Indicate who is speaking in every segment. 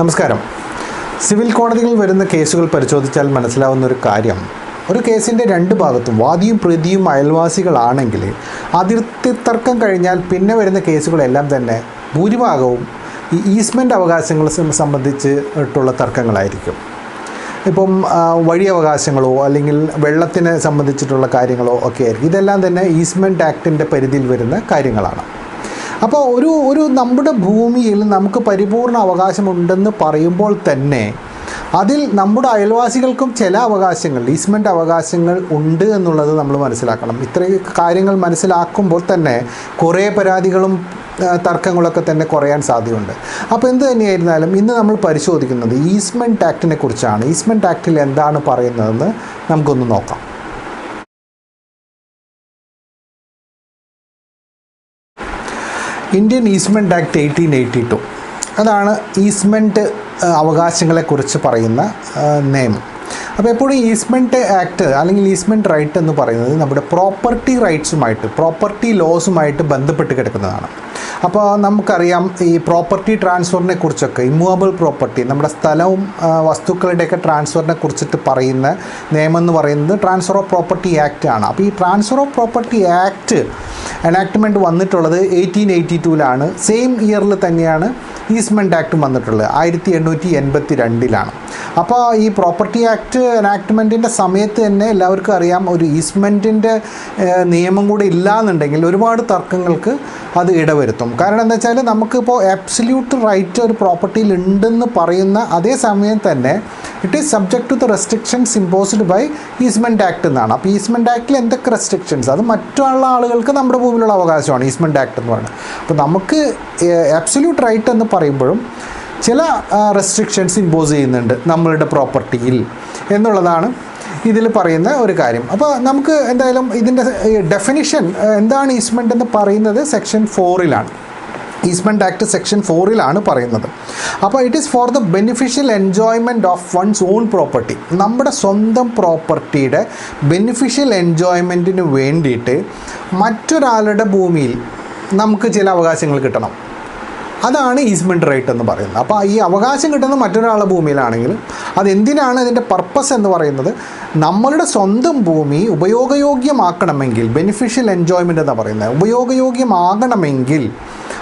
Speaker 1: നമസ്കാരം. സിവിൽ കോടതികളിൽ വരുന്ന കേസുകൾ പരിശോധിച്ചാൽ മനസ്സിലാവുന്ന ഒരു കാര്യം. ഒരു കേസിന്റെ രണ്ട് ഭാഗത്തും വാദിയും പ്രതിയും അയൽവാസികളാണെങ്കിൽ അതിർത്തി തർക്കം കഴിഞ്ഞാൽ പിന്നെ വരുന്ന കേസുകളെല്ലാം തന്നെ ഭൂരിഭാഗവും ഈ ഈസ്മെന്റ് അവകാശങ്ങൾ സംബന്ധിച്ചിട്ടുള്ള തർക്കങ്ങളായിരിക്കും. ഇപ്പം വഴി അവകാശങ്ങളോ അല്ലെങ്കിൽ വെള്ളത്തിനെ സംബന്ധിച്ചിട്ടുള്ള കാര്യങ്ങളോ ഒക്കെ ആയിരിക്കും. ഇതെല്ലാം തന്നെ ഈസ്മെന്റ് ആക്ടിന്റെ പരിധിയിൽ വരുന്ന കാര്യങ്ങളാണ്. അപ്പോൾ ഒരു ഒരു നമ്മുടെ ഭൂമിയിൽ നമുക്ക് പരിപൂർണ അവകാശമുണ്ടെന്ന് പറയുമ്പോൾ തന്നെ അതിൽ നമ്മുടെ അയൽവാസികൾക്കും ചില അവകാശങ്ങൾ ഈസ്മെന്റ് അവകാശങ്ങൾ ഉണ്ട് എന്നുള്ളത് നമ്മൾ മനസ്സിലാക്കണം. ഇത്രയും കാര്യങ്ങൾ മനസ്സിലാക്കുമ്പോൾ തന്നെ കുറേ പരാതികളും തർക്കങ്ങളൊക്കെ തന്നെ കുറയാൻ സാധ്യതയുണ്ട്. അപ്പോൾ എന്ത് തന്നെയായിരുന്നാലും ഇന്ന് നമ്മൾ പരിശോധിക്കുന്നത് ഈസ്മെന്റ് ആക്ടിനെ കുറിച്ചാണ്. ഈസ്മെന്റ് ആക്ടിൽ എന്താണ് പറയുന്നതെന്ന് നമുക്കൊന്ന് നോക്കാം. Indian easement act eighteen eighty two അതാണ് ഈസ്മെന്റ് അവകാശങ്ങളെക്കുറിച്ച് പറയുന്ന നിയമം. അപ്പോൾ എപ്പോഴും ഈസ്മെന്റ് ആക്ട് അല്ലെങ്കിൽ ഈസ്മെന്റ് റൈറ്റ് എന്ന് പറയുന്നത് നമ്മുടെ പ്രോപ്പർട്ടി റൈറ്റ്സുമായിട്ട് പ്രോപ്പർട്ടി ലോസുമായിട്ട് ബന്ധപ്പെട്ട് കിടക്കുന്നതാണ്. അപ്പോൾ നമുക്കറിയാം ഈ പ്രോപ്പർട്ടി ട്രാൻസ്ഫറിനെ കുറിച്ചൊക്കെ ഇമ്മൂവബിൾ പ്രോപ്പർട്ടി നമ്മുടെ സ്ഥലവും വസ്തുക്കളുടെയൊക്കെ ട്രാൻസ്ഫറിനെ കുറിച്ചിട്ട് പറയുന്ന നിയമം എന്ന് പറയുന്നത് ട്രാൻസ്ഫർ ഓഫ് പ്രോപ്പർട്ടി ആക്ട് ആണ്. അപ്പോൾ ഈ transfer of property act enactment വന്നിട്ടുള്ളത് എയ്റ്റീൻ എയ്റ്റി ടൂവിലാണ് സെയിം ഇയറിൽ തന്നെയാണ് ഈസ്മെന്റ് ആക്ട് വന്നിട്ടുള്ളത് ആയിരത്തി എണ്ണൂറ്റി എൺപത്തി രണ്ടിലാണ് അപ്പോൾ ഈ പ്രോപ്പർട്ടി ആക്ട് എനാക്ട്മെന്റിന്റെ സമയത്ത് തന്നെ എല്ലാവർക്കും അറിയാം. ഒരു ഈസ്മെന്റിന്റെ നിയമം കൂടെ ഇല്ലാന്നുണ്ടെങ്കിൽ ഒരുപാട് തർക്കങ്ങൾക്ക് അത് ഇടവരുത്തും. കാരണം എന്താ വെച്ചാൽ നമുക്കിപ്പോൾ അബ്സല്യൂട്ട് റൈറ്റ് ഒരു പ്രോപ്പർട്ടിയിൽ ഉണ്ടെന്ന് പറയുന്ന അതേ സമയം തന്നെ it is subject to the restrictions imposed by easement act എന്നാണ്. അപ്പോൾ ഈസ്മെന്റ് ആക്ടിൽ എന്തൊക്കെ റെസ്ട്രിക്ഷൻസ് അത് മറ്റുള്ള ആളുകൾക്ക് നമ്മുടെ ഭൂമിയിലുള്ള അവകാശമാണ് ഈസ്മെന്റ് ആക്ട് എന്ന് പറയുന്നത്. അപ്പോൾ നമുക്ക് അബ്സല്യൂട്ട് റൈറ്റ് എന്ന് പറയുമ്പോഴും ചില റെസ്ട്രിക്ഷൻസ് ഇമ്പോസ് ചെയ്യുന്നുണ്ട് നമ്മളുടെ പ്രോപ്പർട്ടിയിൽ എന്നുള്ളതാണ് ഇതിൽ പറയുന്ന ഒരു കാര്യം. അപ്പോൾ നമുക്ക് എന്തായാലും ഇതിന്റെ ഡെഫിനിഷൻ എന്താണ് ഈസ്മെന്റ് എന്ന് പറയുന്നത് സെക്ഷൻ ഫോറിലാണ് ഈസ്മെന്റ് ആക്ട് സെക്ഷൻ ഫോറിലാണ് പറയുന്നത്. അപ്പോൾ it is for the beneficial enjoyment of one's own property നമ്മുടെ സ്വന്തം പ്രോപ്പർട്ടിയുടെ ബെനിഫിഷ്യൽ എൻജോയ്മെന്റിന് വേണ്ടിയിട്ട് മറ്റൊരാളുടെ ഭൂമിയിൽ നമുക്ക് ചില അവകാശങ്ങൾ കിട്ടണം. അതാണ് ഈസ്മെന്റ് റൈറ്റ് എന്ന് പറയുന്നത്. അപ്പോൾ ഈ അവകാശം കിട്ടുന്ന മറ്റൊരാളുടെ ഭൂമിയിലാണെങ്കിൽ അതെന്തിനാണ് അതിന്റെ പർപ്പസ് എന്ന് പറയുന്നത്? നമ്മളുടെ സ്വന്തം ഭൂമി ഉപയോഗയോഗ്യമാക്കണമെങ്കിൽ ബെനിഫിഷ്യൽ എൻജോയ്മെന്റ് എന്ന് പറയുന്നത് ഉപയോഗയോഗ്യമാകണമെങ്കിൽ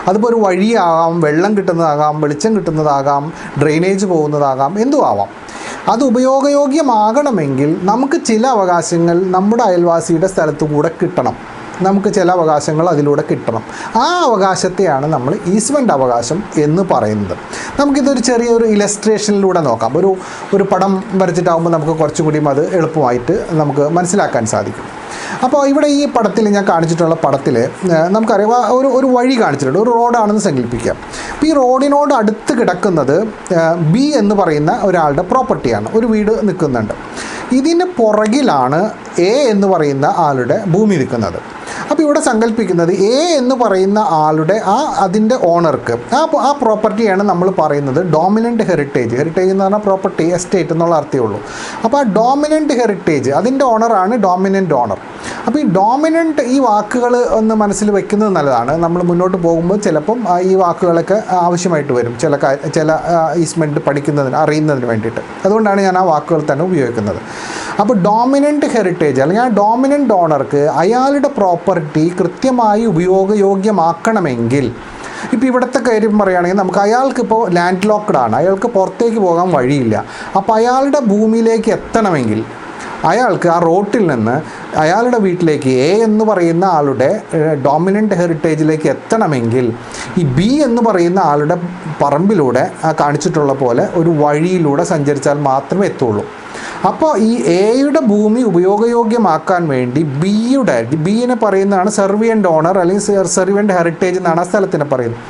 Speaker 1: അതിപ്പോൾ ഒരു വഴിയാകാം വെള്ളം കിട്ടുന്നതാകാം വെളിച്ചം കിട്ടുന്നതാകാം ഡ്രെയിനേജ് പോകുന്നതാകാം എന്തും ആവാം. അത് ഉപയോഗയോഗ്യമാകണമെങ്കിൽ നമുക്ക് ചില അവകാശങ്ങൾ നമ്മുടെ അയൽവാസിയുടെ സ്ഥലത്തു കൂടെ കിട്ടണം. നമുക്ക് ചില അവകാശങ്ങൾ അതിലൂടെ കിട്ടണം. ആ അവകാശത്തെയാണ് നമ്മൾ ഈസ്മെന്റ് അവകാശം എന്ന് പറയുന്നത്. നമുക്കിതൊരു ചെറിയൊരു ഇലസ്ട്രേഷനിലൂടെ നോക്കാം. ഒരു ഒരു പടം വരച്ചിട്ടാകുമ്പോൾ നമുക്ക് കുറച്ചും കൂടിയും അത് എളുപ്പമായിട്ട് നമുക്ക് മനസ്സിലാക്കാൻ സാധിക്കും. അപ്പോൾ ഇവിടെ ഈ പടത്തിൽ ഞാൻ കാണിച്ചിട്ടുള്ള പടത്തിൽ നമുക്കറിയാം ഒരു ഒരു വഴി കാണിച്ചിട്ടുണ്ട്. ഒരു റോഡാണെന്ന് സങ്കല്പിക്കാം. അപ്പോൾ ഈ റോഡിനോട് അടുത്ത് കിടക്കുന്നത് ബി എന്ന് പറയുന്ന ഒരാളുടെ പ്രോപ്പർട്ടിയാണ്. ഒരു വീട് നിൽക്കുന്നുണ്ട്. ഇതിന് പുറകിലാണ് എ എന്ന് പറയുന്ന ആളുടെ ഭൂമി നിൽക്കുന്നത്. അപ്പോൾ ഇവിടെ സങ്കല്പിക്കുന്നത് എ എന്ന് പറയുന്ന ആളുടെ ആ അതിന്റെ ഓണർക്ക് ആ ആ പ്രോപ്പർട്ടിയാണ് നമ്മൾ പറയുന്നത് ഡോമിനന്റ് ഹെറിറ്റേജ് ഹെറിറ്റേജ് എന്ന് പറഞ്ഞാൽ പ്രോപ്പർട്ടി എസ്റ്റേറ്റ് എന്നുള്ള അർത്ഥമേ ഉള്ളൂ. അപ്പോൾ ആ ഡോമിനന്റ് ഹെറിറ്റേജ് അതിന്റെ ഓണറാണ് ഡോമിനന്റ് ഓണർ അപ്പോൾ ഈ ഡോമിനന്റ് ഈ വാക്കുകൾ ഒന്ന് മനസ്സിൽ വെക്കുന്നത് നല്ലതാണ്. നമ്മൾ മുന്നോട്ട് പോകുമ്പോൾ ചിലപ്പം ഈ വാക്കുകളൊക്കെ ആവശ്യമായിട്ട് വരും. ചില ചില ഈസ്മെന്റ് പഠിക്കുന്നതിന് അറിയുന്നതിന് വേണ്ടിയിട്ട്. അതുകൊണ്ടാണ് ഞാൻ ആ വാക്കുകൾ തന്നെ ഉപയോഗിക്കുന്നത്. അപ്പോൾ ഡോമിനന്റ് ഹെറിറ്റേജ് അല്ലെങ്കിൽ ആ ഡോമിനന്റ് ഓണർക്ക് അയാളുടെ പ്രോപ്പർട്ടി കൃത്യമായി ഉപയോഗയോഗ്യമാക്കണമെങ്കിൽ. ഇപ്പോൾ ഇവിടുത്തെ കാര്യം പറയുകയാണെങ്കിൽ നമുക്ക് അയാൾക്കിപ്പോൾ ലാൻഡ് ലോക്ക്ഡ് ആണ് അയാൾക്ക് പുറത്തേക്ക് പോകാൻ വഴിയില്ല. അപ്പോൾ അയാളുടെ ഭൂമിയിലേക്ക് എത്തണമെങ്കിൽ അയാൾക്ക് ആ റോട്ടിൽ നിന്ന് അയാളുടെ വീട്ടിലേക്ക് എ എന്ന് പറയുന്ന ആളുടെ ഡോമിനന്റ് ഹെറിറ്റേജിലേക്ക് എത്തണമെങ്കിൽ ഈ ബി എന്ന് പറയുന്ന ആളുടെ പറമ്പിലൂടെ കാണിച്ചിട്ടുള്ള പോലെ ഒരു വഴിയിലൂടെ സഞ്ചരിച്ചാൽ മാത്രമേ എത്തുള്ളൂ. അപ്പോൾ ഈ എയുടെ ഭൂമി ഉപയോഗയോഗ്യമാക്കാൻ വേണ്ടി ബിയുടെ ബിയിനെ പറയുന്നതാണ് സെർവിയന്റ് ഓണർ അല്ലെങ്കിൽ സെർവിയന്റ് ഹെറിറ്റേജ് എന്നാണ് ആ സ്ഥലത്തിനെ പറയുന്നത്.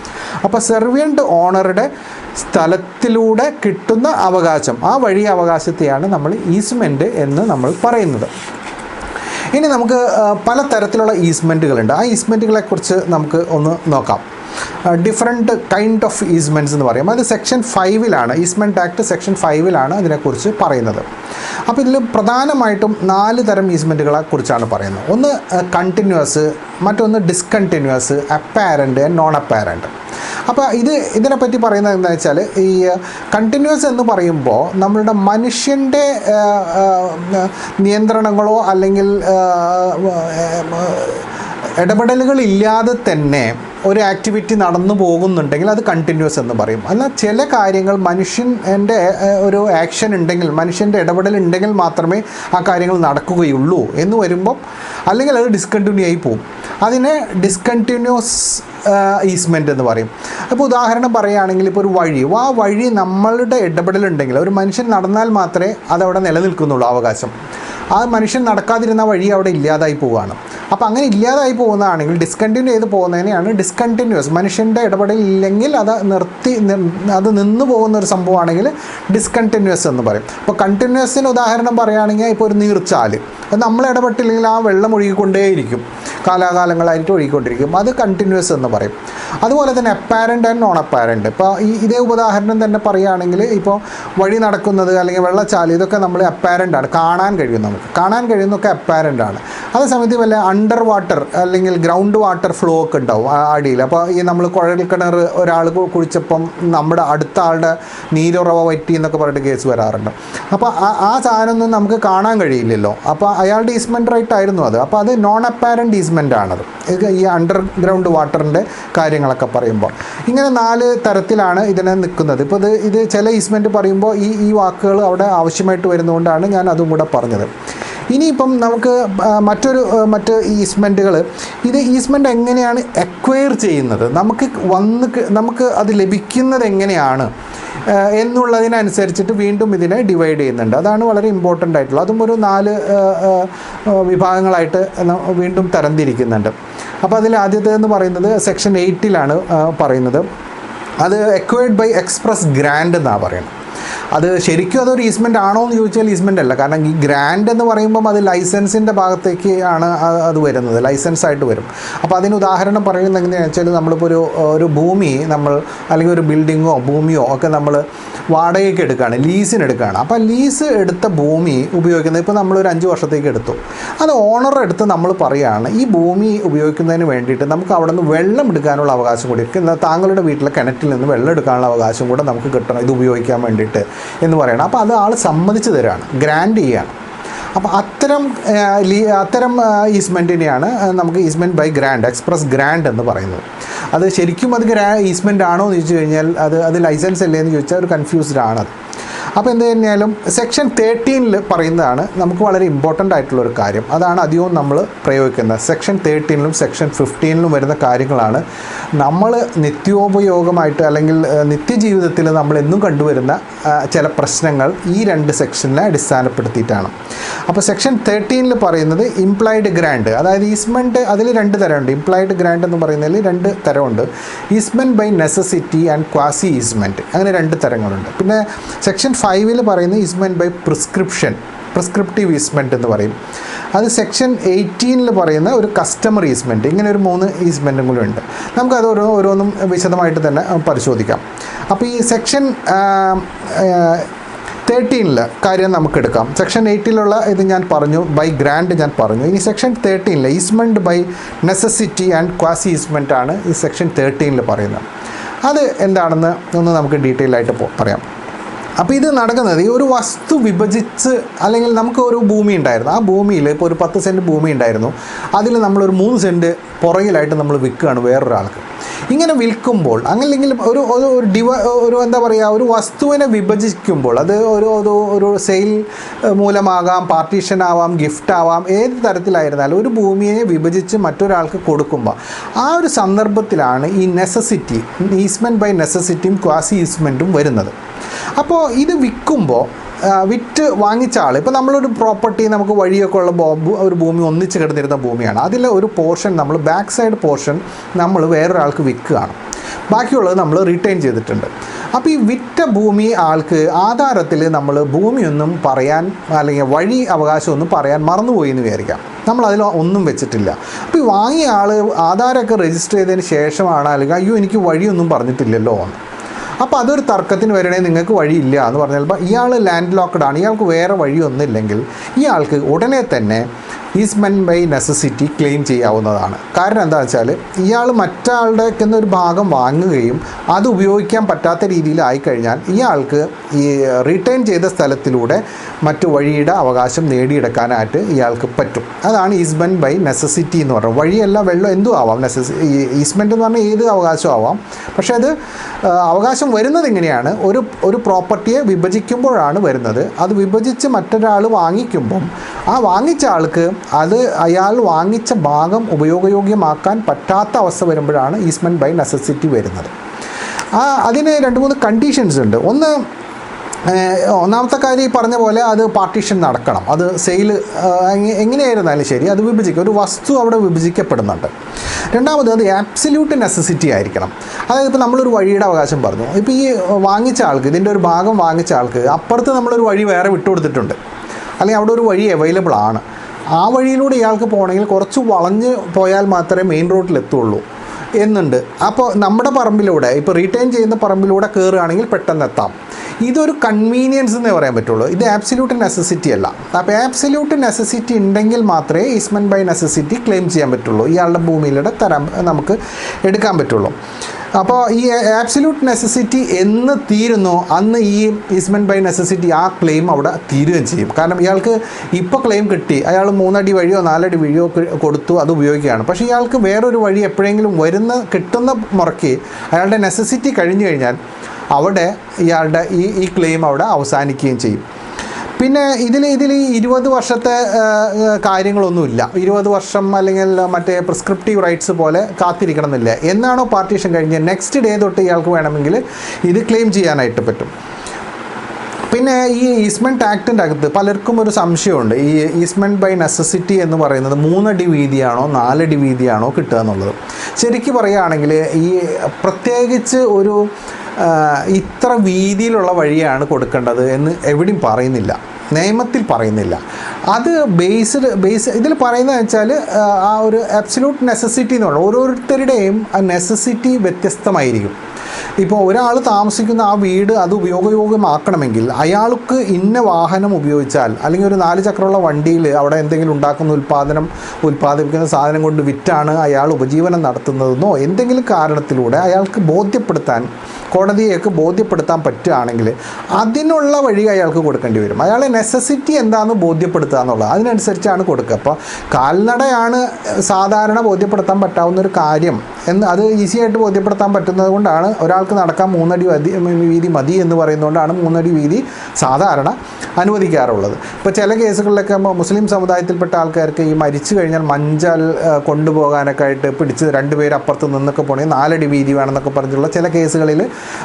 Speaker 1: അപ്പോൾ സെർവിയന്റ് ഓണറുടെ സ്ഥലത്തിലൂടെ കിട്ടുന്ന അവകാശം ആ വഴി അവകാശത്തെയാണ് നമ്മൾ ഈസ്മെന്റ് എന്ന് നമ്മൾ പറയുന്നത്. ഇനി നമുക്ക് പല തരത്തിലുള്ള ഈസ്മെന്റുകളുണ്ട് ആ ഈസ്മെന്റുകളെക്കുറിച്ച് നമുക്ക് ഒന്ന് നോക്കാം. ഡിഫറെന്റ് കൈൻഡ് ഓഫ് ഈസ്മെന്റ്സ് എന്ന് പറയും. അത് സെക്ഷൻ ഫൈവിലാണ് ഈസ്മെന്റ് ആക്ട് സെക്ഷൻ ഫൈവിലാണ് അതിനെക്കുറിച്ച് പറയുന്നത്. അപ്പോൾ ഇതിൽ പ്രധാനമായിട്ടും നാല് തരം ഈസ്മെന്റുകളെ കുറിച്ചാണ് പറയുന്നത്. ഒന്ന് കണ്ടിന്യൂസ് മറ്റൊന്ന് ഡിസ്കണ്ടിന്യൂസ് അപ്പാരന്റ് നോൺ അപ്പാരന്റ് അപ്പോൾ ഇത് ഇതിനെപ്പറ്റി പറയുന്നത് എന്താ വെച്ചാൽ ഈ കണ്ടിന്യൂസ് എന്ന് പറയുമ്പോൾ നമ്മളുടെ മനുഷ്യന്റെ നിയന്ത്രണങ്ങളോ അല്ലെങ്കിൽ ഇല്ലാതെ തന്നെ ഒരു ആക്ടിവിറ്റി നടന്നു പോകുന്നുണ്ടെങ്കിൽ അത് കണ്ടിന്യൂസ് എന്ന് പറയും. അല്ല ചില കാര്യങ്ങൾ മനുഷ്യന്റെ ഒരു ആക്ഷൻ ഉണ്ടെങ്കിൽ മനുഷ്യന്റെ ഇടപെടൽ ഉണ്ടെങ്കിൽ മാത്രമേ ആ കാര്യങ്ങൾ നടക്കുകയുള്ളൂ എന്ന് വരുമ്പം അല്ലെങ്കിൽ അത് ഡിസ്കണ്ടിന്യൂ ആയി പോകും. അതിനെ ഡിസ്കണ്ടിന്യൂസ് ഈസ്മെന്റ് എന്ന് പറയും. അപ്പോൾ ഉദാഹരണം പറയുകയാണെങ്കിൽ ഇപ്പോൾ ഒരു വഴി. ആ വഴി നമ്മളുടെ ഇടപെടലുണ്ടെങ്കിൽ ഒരു മനുഷ്യൻ നടന്നാൽ മാത്രമേ അതവിടെ നിലനിൽക്കുന്നുള്ളൂ അവകാശം. ആ മനുഷ്യൻ നടക്കാതിരുന്ന വഴി അവിടെ ഇല്ലാതായി പോവുകയാണ്. അപ്പോൾ അങ്ങനെ ഇല്ലാതായി പോകുന്നതാണെങ്കിൽ ഡിസ്കണ്ടിന്യൂ ചെയ്ത് പോകുന്നതിനെയാണ് ഡിസ്കണ്ടിന്യൂസ് മനുഷ്യന്റെ ഇടപെടൽ ഇല്ലെങ്കിൽ അത് നിർത്തി അത് നിന്ന് പോകുന്ന ഒരു സംഭവമാണെങ്കിൽ ഡിസ്കണ്ടിന്യൂസ് എന്ന് പറയും. അപ്പോൾ കണ്ടിന്യൂസിന് ഉദാഹരണം പറയുകയാണെങ്കിൽ ഇപ്പോൾ ഒരു നീർച്ചാൽ. അത് നമ്മൾ ഇടപെട്ടില്ലെങ്കിൽ ആ വെള്ളം ഒഴുകിക്കൊണ്ടേയിരിക്കും. കാലാകാലങ്ങളായിട്ട് ഒഴുകിക്കൊണ്ടിരിക്കും. അത് കണ്ടിന്യൂസ് എന്ന് പറയും. അതുപോലെ തന്നെ അപ്പാരന്റ് ആൻഡ് നോൺ അപ്പാരന്റ് ഇപ്പോൾ ഈ ഇതേ ഉദാഹരണം തന്നെ പറയുകയാണെങ്കിൽ ഇപ്പോൾ വഴി നടക്കുന്നത് അല്ലെങ്കിൽ വെള്ളച്ചാൽ ഇതൊക്കെ നമ്മൾ അപ്പാരന്റ് ആണ്. കാണാൻ കഴിയും നമുക്ക്. കാണാൻ കഴിയുന്നൊക്കെ അപ്പാരന്റ് ആണ്. അതേ സമയത്ത് വല്ല അണ്ടർ വാട്ടർ അല്ലെങ്കിൽ ഗ്രൗണ്ട് വാട്ടർ ഫ്ലോ ഒക്കെ ഉണ്ടാവും. അടിയിൽ അപ്പോൾ ഈ നമ്മൾ കുഴൽ കിണർ ഒരാൾ കുഴിച്ചപ്പം നമ്മുടെ അടുത്ത ആളുടെ നീരുറവ വറ്റി എന്നൊക്കെ പറഞ്ഞിട്ട് കേസ് വരാറുണ്ട്. അപ്പോൾ ആ ആ സാധനമൊന്നും നമുക്ക് കാണാൻ കഴിയില്ലല്ലോ. അപ്പോൾ അയാളുടെ ഈസ്മെന്റ് റൈറ്റ് ആയിരുന്നു അത്. അപ്പോൾ അത് നോൺ അപ്പാരന്റ് ഈസ്മെന്റ് ആണത് ഈ അണ്ടർഗ്രൗണ്ട് വാട്ടറിന്റെ കാര്യങ്ങളൊക്കെ പറയുമ്പോൾ. ഇങ്ങനെ നാല് തരത്തിലാണ് ഇതിനെ നിൽക്കുന്നത്. ഇപ്പോൾ ഇത് ഇത് ചില ഈസ്മെന്റ് പറയുമ്പോൾ ഈ ഈ വാക്കുകൾ അവിടെ ആവശ്യമായിട്ട് വരുന്നതുകൊണ്ടാണ് ഞാൻ അതും കൂടെ പറഞ്ഞത്. ഇനിയിപ്പം നമുക്ക് മറ്റൊരു മറ്റ് ഈസ്മെന്റുകൾ ഇത് ഈസ്മെന്റ് എങ്ങനെയാണ് അക്വയർ ചെയ്യുന്നത്? നമുക്ക് വന്ന് നമുക്ക് അത് ലഭിക്കുന്നത് എങ്ങനെയാണ്? എന്നുള്ളതിനനുസരിച്ചിട്ട് വീണ്ടും ഇതിനെ ഡിവൈഡ് ചെയ്യുന്നുണ്ട്. അതാണ് വളരെ ഇമ്പോർട്ടന്റ് ആയിട്ടുള്ളത്. അതും ഒരു നാല് വിഭാഗങ്ങളായിട്ട് വീണ്ടും തരംതിരിക്കുന്നുണ്ട്. അപ്പോൾ അതിൽ ആദ്യത്തേതെന്ന് പറയുന്നത് സെക്ഷൻ എയ്റ്റിലാണ് പറയുന്നത്. അത് എക്വയർഡ് ബൈ എക്സ്പ്രസ് ഗ്രാൻഡ് എന്നാണ് പറയുന്നത്. അത് ശരിക്കും അതൊരു ഈസ്മെന്റ് ആണോ എന്ന് ചോദിച്ചാൽ ഈസ്മെന്റ് അല്ല. കാരണം ഈ ഗ്രാൻഡ് എന്ന് പറയുമ്പം അത് ലൈസൻസിന്റെ ഭാഗത്തേക്ക് ആണ് അത് വരുന്നത്. ലൈസൻസ് ആയിട്ട് വരും. അപ്പോൾ അതിന് ഉദാഹരണം പറയുന്നത് എങ്ങനെയാണെന്ന് വെച്ചാൽ നമ്മളിപ്പോൾ ഒരു ഒരു ഭൂമി നമ്മൾ അല്ലെങ്കിൽ ഒരു ബിൽഡിങ്ങോ ഭൂമിയോ ഒക്കെ നമ്മൾ വാടകയ്ക്ക് എടുക്കുകയാണ് ലീസിന് എടുക്കുകയാണ് അപ്പോൾ ലീസ് എടുത്ത ഭൂമി ഉപയോഗിക്കുന്നത് ഇപ്പോൾ നമ്മളൊരു അഞ്ച് വർഷത്തേക്ക് എടുത്തു. അത് ഓണർ എടുത്ത് നമ്മൾ പറയുകയാണ് ഈ ഭൂമി ഉപയോഗിക്കുന്നതിന് വേണ്ടിയിട്ട് നമുക്ക് അവിടെ നിന്ന് വെള്ളം എടുക്കാനുള്ള അവകാശം കൂടി താങ്കളുടെ വീട്ടിലെ കിണറ്റിൽ നിന്ന് വെള്ളം എടുക്കാനുള്ള അവകാശം കൂടെ നമുക്ക് കിട്ടണം. ഇത് ഉപയോഗിക്കാൻ വേണ്ടിയിട്ട്. എന്ന് പറയണം. അപ്പോൾ അത് ആൾ സമ്മതിച്ചു തരാണ്. ഗ്രാൻഡ് ചെയ്യാണ്. അപ്പോൾ അത്തരം അത്തരം ഈസ്മെന്റിനെയാണ് നമുക്ക് easement by grant express grant എന്ന് പറയുന്നത്. അത് ശരിക്കും അത് ഗ്രാ ഈസ്മെന്റ് ആണോ എന്ന് ചോദിച്ചു കഴിഞ്ഞാൽ അത് അത് ലൈസൻസ് അല്ലേ എന്ന് ചോദിച്ചാൽ ഒരു കൺഫ്യൂസ്ഡ് ആണത്. അപ്പോൾ എന്ത് തന്നെയാലും സെക്ഷൻ തേർട്ടീനിൽ പറയുന്നതാണ് നമുക്ക് വളരെ ഇമ്പോർട്ടന്റ് ആയിട്ടുള്ള ഒരു കാര്യം. അതാണ് അധികവും നമ്മൾ പ്രയോഗിക്കുന്നത്. സെക്ഷൻ തേർട്ടീനിലും സെക്ഷൻ ഫിഫ്റ്റീനിലും വരുന്ന കാര്യങ്ങളാണ് നമ്മൾ നിത്യോപയോഗമായിട്ട് അല്ലെങ്കിൽ നിത്യജീവിതത്തിൽ നമ്മൾ എന്നും കണ്ടുവരുന്ന ചില പ്രശ്നങ്ങൾ ഈ രണ്ട് സെക്ഷനെ അടിസ്ഥാനപ്പെടുത്തിയിട്ടാണ്. അപ്പോൾ സെക്ഷൻ തേർട്ടീനിൽ പറയുന്നത് ഇംപ്ലൈഡ് ഗ്രാൻഡ് അതായത് ഈസ്മെന്റ് അതിൽ രണ്ട് തരമുണ്ട്. ഇംപ്ലൈഡ് ഗ്രാൻഡ് എന്ന് പറയുന്നതിൽ രണ്ട് തരമുണ്ട്. Easement by necessity and quasi easement അങ്ങനെ രണ്ട് തരങ്ങളുണ്ട്. പിന്നെ സെക്ഷൻ ഫൈവിൽ പറയുന്ന easement by prescription prescriptive easement എന്ന് പറയും. അത് സെക്ഷൻ എയ്റ്റീനിൽ പറയുന്ന ഒരു കസ്റ്റമർ ഈസ്മെന്റ് ഇങ്ങനെ ഒരു മൂന്ന് ഈസ്മെന്റും കൂടി ഉണ്ട്. നമുക്കത് ഓരോ ഓരോന്നും വിശദമായിട്ട് തന്നെ പരിശോധിക്കാം. അപ്പോൾ ഈ സെക്ഷൻ തേർട്ടീനിൽ കാര്യം നമുക്ക് എടുക്കാം. സെക്ഷൻ എയ്റ്റിലുള്ള ഇത് ഞാൻ പറഞ്ഞു ബൈ ഗ്രാൻഡ് ഞാൻ പറഞ്ഞു. ഇനി section തേർട്ടീനിൽ easement by necessity and quasi easement ആണ് ഈ സെക്ഷൻ തേർട്ടീനിൽ പറയുന്നത്. അത് എന്താണെന്ന് ഒന്ന് നമുക്ക് ഡീറ്റെയിൽ ആയിട്ട് പറയാം. അപ്പോൾ ഇത് നടക്കുന്നത് ഈ ഒരു വസ്തു വിഭജിച്ച് അല്ലെങ്കിൽ നമുക്ക് ഒരു ഭൂമി ഉണ്ടായിരുന്നു. ആ ഭൂമിയിൽ ഇപ്പോൾ ഒരു പത്ത് സെന്റ് ഭൂമി ഉണ്ടായിരുന്നു. അതിൽ നമ്മളൊരു മൂന്ന് സെന്റ് പുറകിലായിട്ട് നമ്മൾ വിൽക്കുകയാണ് വേറൊരാൾക്ക്. ഇങ്ങനെ വിൽക്കുമ്പോൾ അങ്ങനെ ഒരു ഒരു ഡിവ ഒരു എന്താ പറയുക ഒരു വസ്തുവിനെ വിഭജിക്കുമ്പോൾ അത് ഒരു ഒരു ഒരു സെയിൽ മൂലമാകാം പാർട്ടീഷൻ ആവാം ഗിഫ്റ്റ് ആവാം ഏത് തരത്തിലായിരുന്നാലും ഒരു ഭൂമിയെ വിഭജിച്ച് മറ്റൊരാൾക്ക് കൊടുക്കുമ്പോൾ ആ ഒരു സന്ദർഭത്തിലാണ് ഈ നെസസിറ്റി ഈസ്മെന്റ് ബൈ നെസസിറ്റിയും ക്വാസി ഈസ്മെന്റും വരുന്നത്. അപ്പോൾ ഇത് വിൽക്കുമ്പോൾ വിറ്റ് വാങ്ങിച്ച ആൾ ഇപ്പോൾ നമ്മളൊരു പ്രോപ്പർട്ടി നമുക്ക് വഴിയൊക്കെ ഉള്ള ഒരു ഭൂമി ഒന്നിച്ച് കിടന്നിരുന്ന ഭൂമിയാണ്. അതിലെ ഒരു പോർഷൻ നമ്മൾ ബാക്ക് സൈഡ് പോർഷൻ നമ്മൾ വേറൊരാൾക്ക് വിൽക്കുകയാണ്. ബാക്കിയുള്ളത് നമ്മൾ റിട്ടേൺ ചെയ്തിട്ടുണ്ട്. അപ്പോൾ ഈ വിറ്റ ഭൂമി ആൾക്ക് ആധാരത്തിൽ നമ്മൾ ഭൂമിയൊന്നും പറയാൻ അല്ലെങ്കിൽ വഴി അവകാശമൊന്നും പറയാൻ മറന്നുപോയി എന്ന് വിചാരിക്കാം. നമ്മൾ അതിൽ ഒന്നും വെച്ചിട്ടില്ല. അപ്പോൾ ഈ വാങ്ങിയ ആൾ ആധാരമൊക്കെ രജിസ്റ്റർ ചെയ്തതിന് ശേഷമാണ് അല്ലെങ്കിൽ അയ്യോ എനിക്ക് വഴിയൊന്നും പറഞ്ഞിട്ടില്ലല്ലോ എന്ന്. അപ്പോൾ അതൊരു തർക്കത്തിന് വരണേ നിങ്ങൾക്ക് വഴിയില്ല എന്ന് പറഞ്ഞാൽ ഇയാൾ ലാൻഡ് ലോക്ക്ഡ് ആണ്. ഇയാൾക്ക് വേറെ വഴിയൊന്നുമില്ലെങ്കിൽ ഇയാൾക്ക് ഉടനെ തന്നെ ഈസ്മെന്റ് ബൈ നെസസിറ്റി ക്ലെയിം ചെയ്യാവുന്നതാണ്. കാരണം എന്താ വെച്ചാൽ ഇയാൾ മറ്റാളുടെ ഒരു ഭാഗം വാങ്ങുകയും അത് ഉപയോഗിക്കാൻ പറ്റാത്ത രീതിയിലായി കഴിഞ്ഞാൽ ഇയാൾക്ക് ഈ റിട്ടേൺ ചെയ്ത സ്ഥലത്തിലൂടെ മറ്റു വഴിയുടെ അവകാശം നേടിയെടുക്കാനായിട്ട് ഇയാൾക്ക് പറ്റും. അതാണ് ഈസ്മെൻ ബൈ നെസസിറ്റി എന്ന് പറയുന്നത് വഴിയല്ല വെള്ളം എന്തും ആവാം. നെസസി ഈസ്മെന്റ് എന്ന് പറഞ്ഞാൽ ഏത് അവകാശം ആവാം. പക്ഷേ അത് അവകാശം വരുന്നത് ഇങ്ങനെയാണ്. ഒരു ഒരു പ്രോപ്പർട്ടിയെ വിഭജിക്കുമ്പോഴാണ് വരുന്നത്. അത് വിഭജിച്ച് മറ്റൊരാൾ വാങ്ങിക്കുമ്പം ആ വാങ്ങിച്ച ആൾക്ക് അത് അയാൾ വാങ്ങിച്ച ഭാഗം ഉപയോഗയോഗ്യമാക്കാൻ പറ്റാത്ത അവസ്ഥ വരുമ്പോഴാണ് ഈസ്മെൻ ബൈ നെസസിറ്റി വരുന്നത്. ആ അതിന് രണ്ട് മൂന്ന് കണ്ടീഷൻസ് ഉണ്ട്. ഒന്ന് ഒന്നാമത്തെ കാര്യം ഈ പറഞ്ഞ പോലെ അത് പാർട്ടീഷൻ നടക്കണം. അത് സെയിൽ എങ്ങനെയായിരുന്നാലും ശരി അത് വിഭജിക്കും ഒരു വസ്തു അവിടെ വിഭജിക്കപ്പെടുന്നുണ്ട്. രണ്ടാമത് അത് ആബ്സല്യൂട്ട് നെസസിറ്റി ആയിരിക്കണം. അതായത് ഇപ്പോൾ നമ്മളൊരു വഴിയുടെ അവകാശം പറഞ്ഞു. ഇപ്പോൾ ഈ വാങ്ങിച്ച ആൾക്ക് ഇതിന്റെ ഒരു ഭാഗം വാങ്ങിച്ച ആൾക്ക് അപ്പുറത്ത് നമ്മളൊരു വഴി വേറെ വിട്ടുകൊടുത്തിട്ടുണ്ട്. അല്ലെങ്കിൽ അവിടെ ഒരു വഴി അവൈലബിൾ ആണ്. ആ വഴിയിലൂടെ ഇയാൾക്ക് പോകണമെങ്കിൽ കുറച്ച് വളഞ്ഞ് പോയാൽ മാത്രമേ മെയിൻ റോഡിൽ എത്തുള്ളൂ എന്നുണ്ട്. അപ്പോൾ നമ്മുടെ പറമ്പിലൂടെ ഇപ്പോൾ റീറ്റെയിൻ ചെയ്യുന്ന പറമ്പിലൂടെ കയറുകയാണെങ്കിൽ പെട്ടെന്ന് എത്താം. ഇതൊരു കൺവീനിയൻസ് എന്നേ പറയാൻ പറ്റുള്ളൂ. ഇത് ആബ്സല്യൂട്ട് നെസസിറ്റി അല്ല. അപ്പോൾ ആബ്സല്യൂട്ട് നെസസിറ്റി ഉണ്ടെങ്കിൽ മാത്രമേ ഈസ്മെന്റ് ബൈ നെസസിറ്റി ക്ലെയിം ചെയ്യാൻ പറ്റുള്ളൂ. ഇയാളുടെ ഭൂമിയിലൂടെ തരാൻ നമുക്ക് എടുക്കാൻ പറ്റുള്ളൂ. അപ്പോൾ ഈ ആബ്സല്യൂട്ട് നെസസിറ്റി എന്ന് തീരുന്നോ അന്ന് ഈ ഈസ്മെന്റ് ബൈ നെസസിറ്റി ആ ക്ലെയിം അവിടെ തീരുകയും ചെയ്യും. കാരണം ഇയാൾക്ക് ഇപ്പോൾ ക്ലെയിം കിട്ടി. അയാൾ മൂന്നടി വഴിയോ നാലടി വഴിയോ കൊടുത്തു അത് ഉപയോഗിക്കുകയാണ്. പക്ഷേ ഇയാൾക്ക് വേറൊരു വഴി എപ്പോഴെങ്കിലും വരുന്ന കിട്ടുന്ന മുറയ്ക്ക് അയാളുടെ നെസസിറ്റി കഴിഞ്ഞു കഴിഞ്ഞാൽ അവിടെ ഇയാളുടെ ഈ ഈ ക്ലെയിം അവിടെ അവസാനിക്കുകയും ചെയ്യും. പിന്നെ ഇതിൽ ഇതിൽ ഇരുപത് വർഷത്തെ കാര്യങ്ങളൊന്നുമില്ല. ഇരുപത് വർഷം അല്ലെങ്കിൽ മറ്റേ പ്രിസ്ക്രിപ്റ്റീവ് റൈറ്റ്സ് പോലെ കാത്തിരിക്കണം എന്നില്ല എന്നാണോ പാർട്ടീഷൻ കഴിഞ്ഞ് നെക്സ്റ്റ് ഡേ തൊട്ട് ഇയാൾക്ക് വേണമെങ്കിൽ ഇത് ക്ലെയിം ചെയ്യാനായിട്ട് പറ്റും. പിന്നെ ഈ ഈസ്മെന്റ് ആക്ടിന്റെ അകത്ത് പലർക്കും ഒരു സംശയമുണ്ട്. ഈ ഈസ്മെന്റ് ബൈ നെസസിറ്റി എന്ന് പറയുന്നത് മൂന്നടി വീതിയാണോ നാലടി വീതിയാണോ കിട്ടുക എന്നുള്ളത്. ശരിക്കും പറയുകയാണെങ്കിൽ ഈ പ്രത്യേകിച്ച് ഒരു ഇത്ര വീതിയിലുള്ള വഴിയാണ് കൊടുക്കേണ്ടത് എന്ന് എവിടെയും പറയുന്നില്ല. നിയമത്തിൽ പറയുന്നില്ല. അത് ബേസ്ഡ് ബേസ് ഇതിൽ പറയുന്നത് വെച്ചാൽ ആ ഒരു അബ്സല്യൂട്ട് നെസസിറ്റി എന്ന് പറഞ്ഞു ഓരോരുത്തരുടെയും ആ നെസസിറ്റി വ്യത്യസ്തമായിരിക്കും. ഇപ്പോൾ ഒരാൾ താമസിക്കുന്ന ആ വീട് അത് ഉപയോഗയോഗ്യമാക്കണമെങ്കിൽ അയാൾക്ക് ഇന്ന വാഹനം ഉപയോഗിച്ചാൽ അല്ലെങ്കിൽ ഒരു നാല് ചക്രമുള്ള വണ്ടിയിൽ അവിടെ എന്തെങ്കിലും ഉണ്ടാക്കുന്ന ഉൽപ്പാദനം ഉൽപ്പാദിപ്പിക്കുന്ന സാധനം കൊണ്ട് വിറ്റാണ് അയാൾ ഉപജീവനം നടത്തുന്നതെന്നോ എന്തെങ്കിലും കാരണത്തിലൂടെ അയാൾക്ക് ബോധ്യപ്പെടുത്താൻ കോടതിയൊക്കെ ബോധ്യപ്പെടുത്താൻ പറ്റുകയാണെങ്കിൽ അതിനുള്ള വഴി അയാൾക്ക് കൊടുക്കേണ്ടി വരും. അയാളെ നെസസിറ്റി എന്താണെന്ന് ബോധ്യപ്പെടുത്തുക എന്നുള്ളത് അതിനനുസരിച്ചാണ് കൊടുക്കുക. അപ്പോൾ കാൽനടയാണ് സാധാരണ ബോധ്യപ്പെടുത്താൻ പറ്റാവുന്ന ഒരു കാര്യം എന്ന് അത് ഈസിയായിട്ട് ബോധ്യപ്പെടുത്താൻ പറ്റുന്നത് കൊണ്ടാണ് ഒരാൾക്ക് നടക്കാൻ മൂന്നടി വീതി മതി എന്ന് പറയുന്നതുകൊണ്ടാണ് മൂന്നടി വീതി സാധാരണ അനുവദിക്കാറുള്ളത്. ഇപ്പോൾ ചില കേസുകളിലൊക്കെ മുസ്ലിം സമുദായത്തിൽപ്പെട്ട ആൾക്കാർക്ക് ഈ മരിച്ചു കഴിഞ്ഞാൽ മഞ്ചാൽ കൊണ്ടുപോകാനൊക്കെ ആയിട്ട് പിടിച്ച് രണ്ടുപേർ അപ്പുറത്ത് നിന്നൊക്കെ പോകണമെങ്കിൽ നാലടി വീതി വേണമെന്നൊക്കെ പറഞ്ഞിട്ടുള്ള ചില കേസുകളിൽ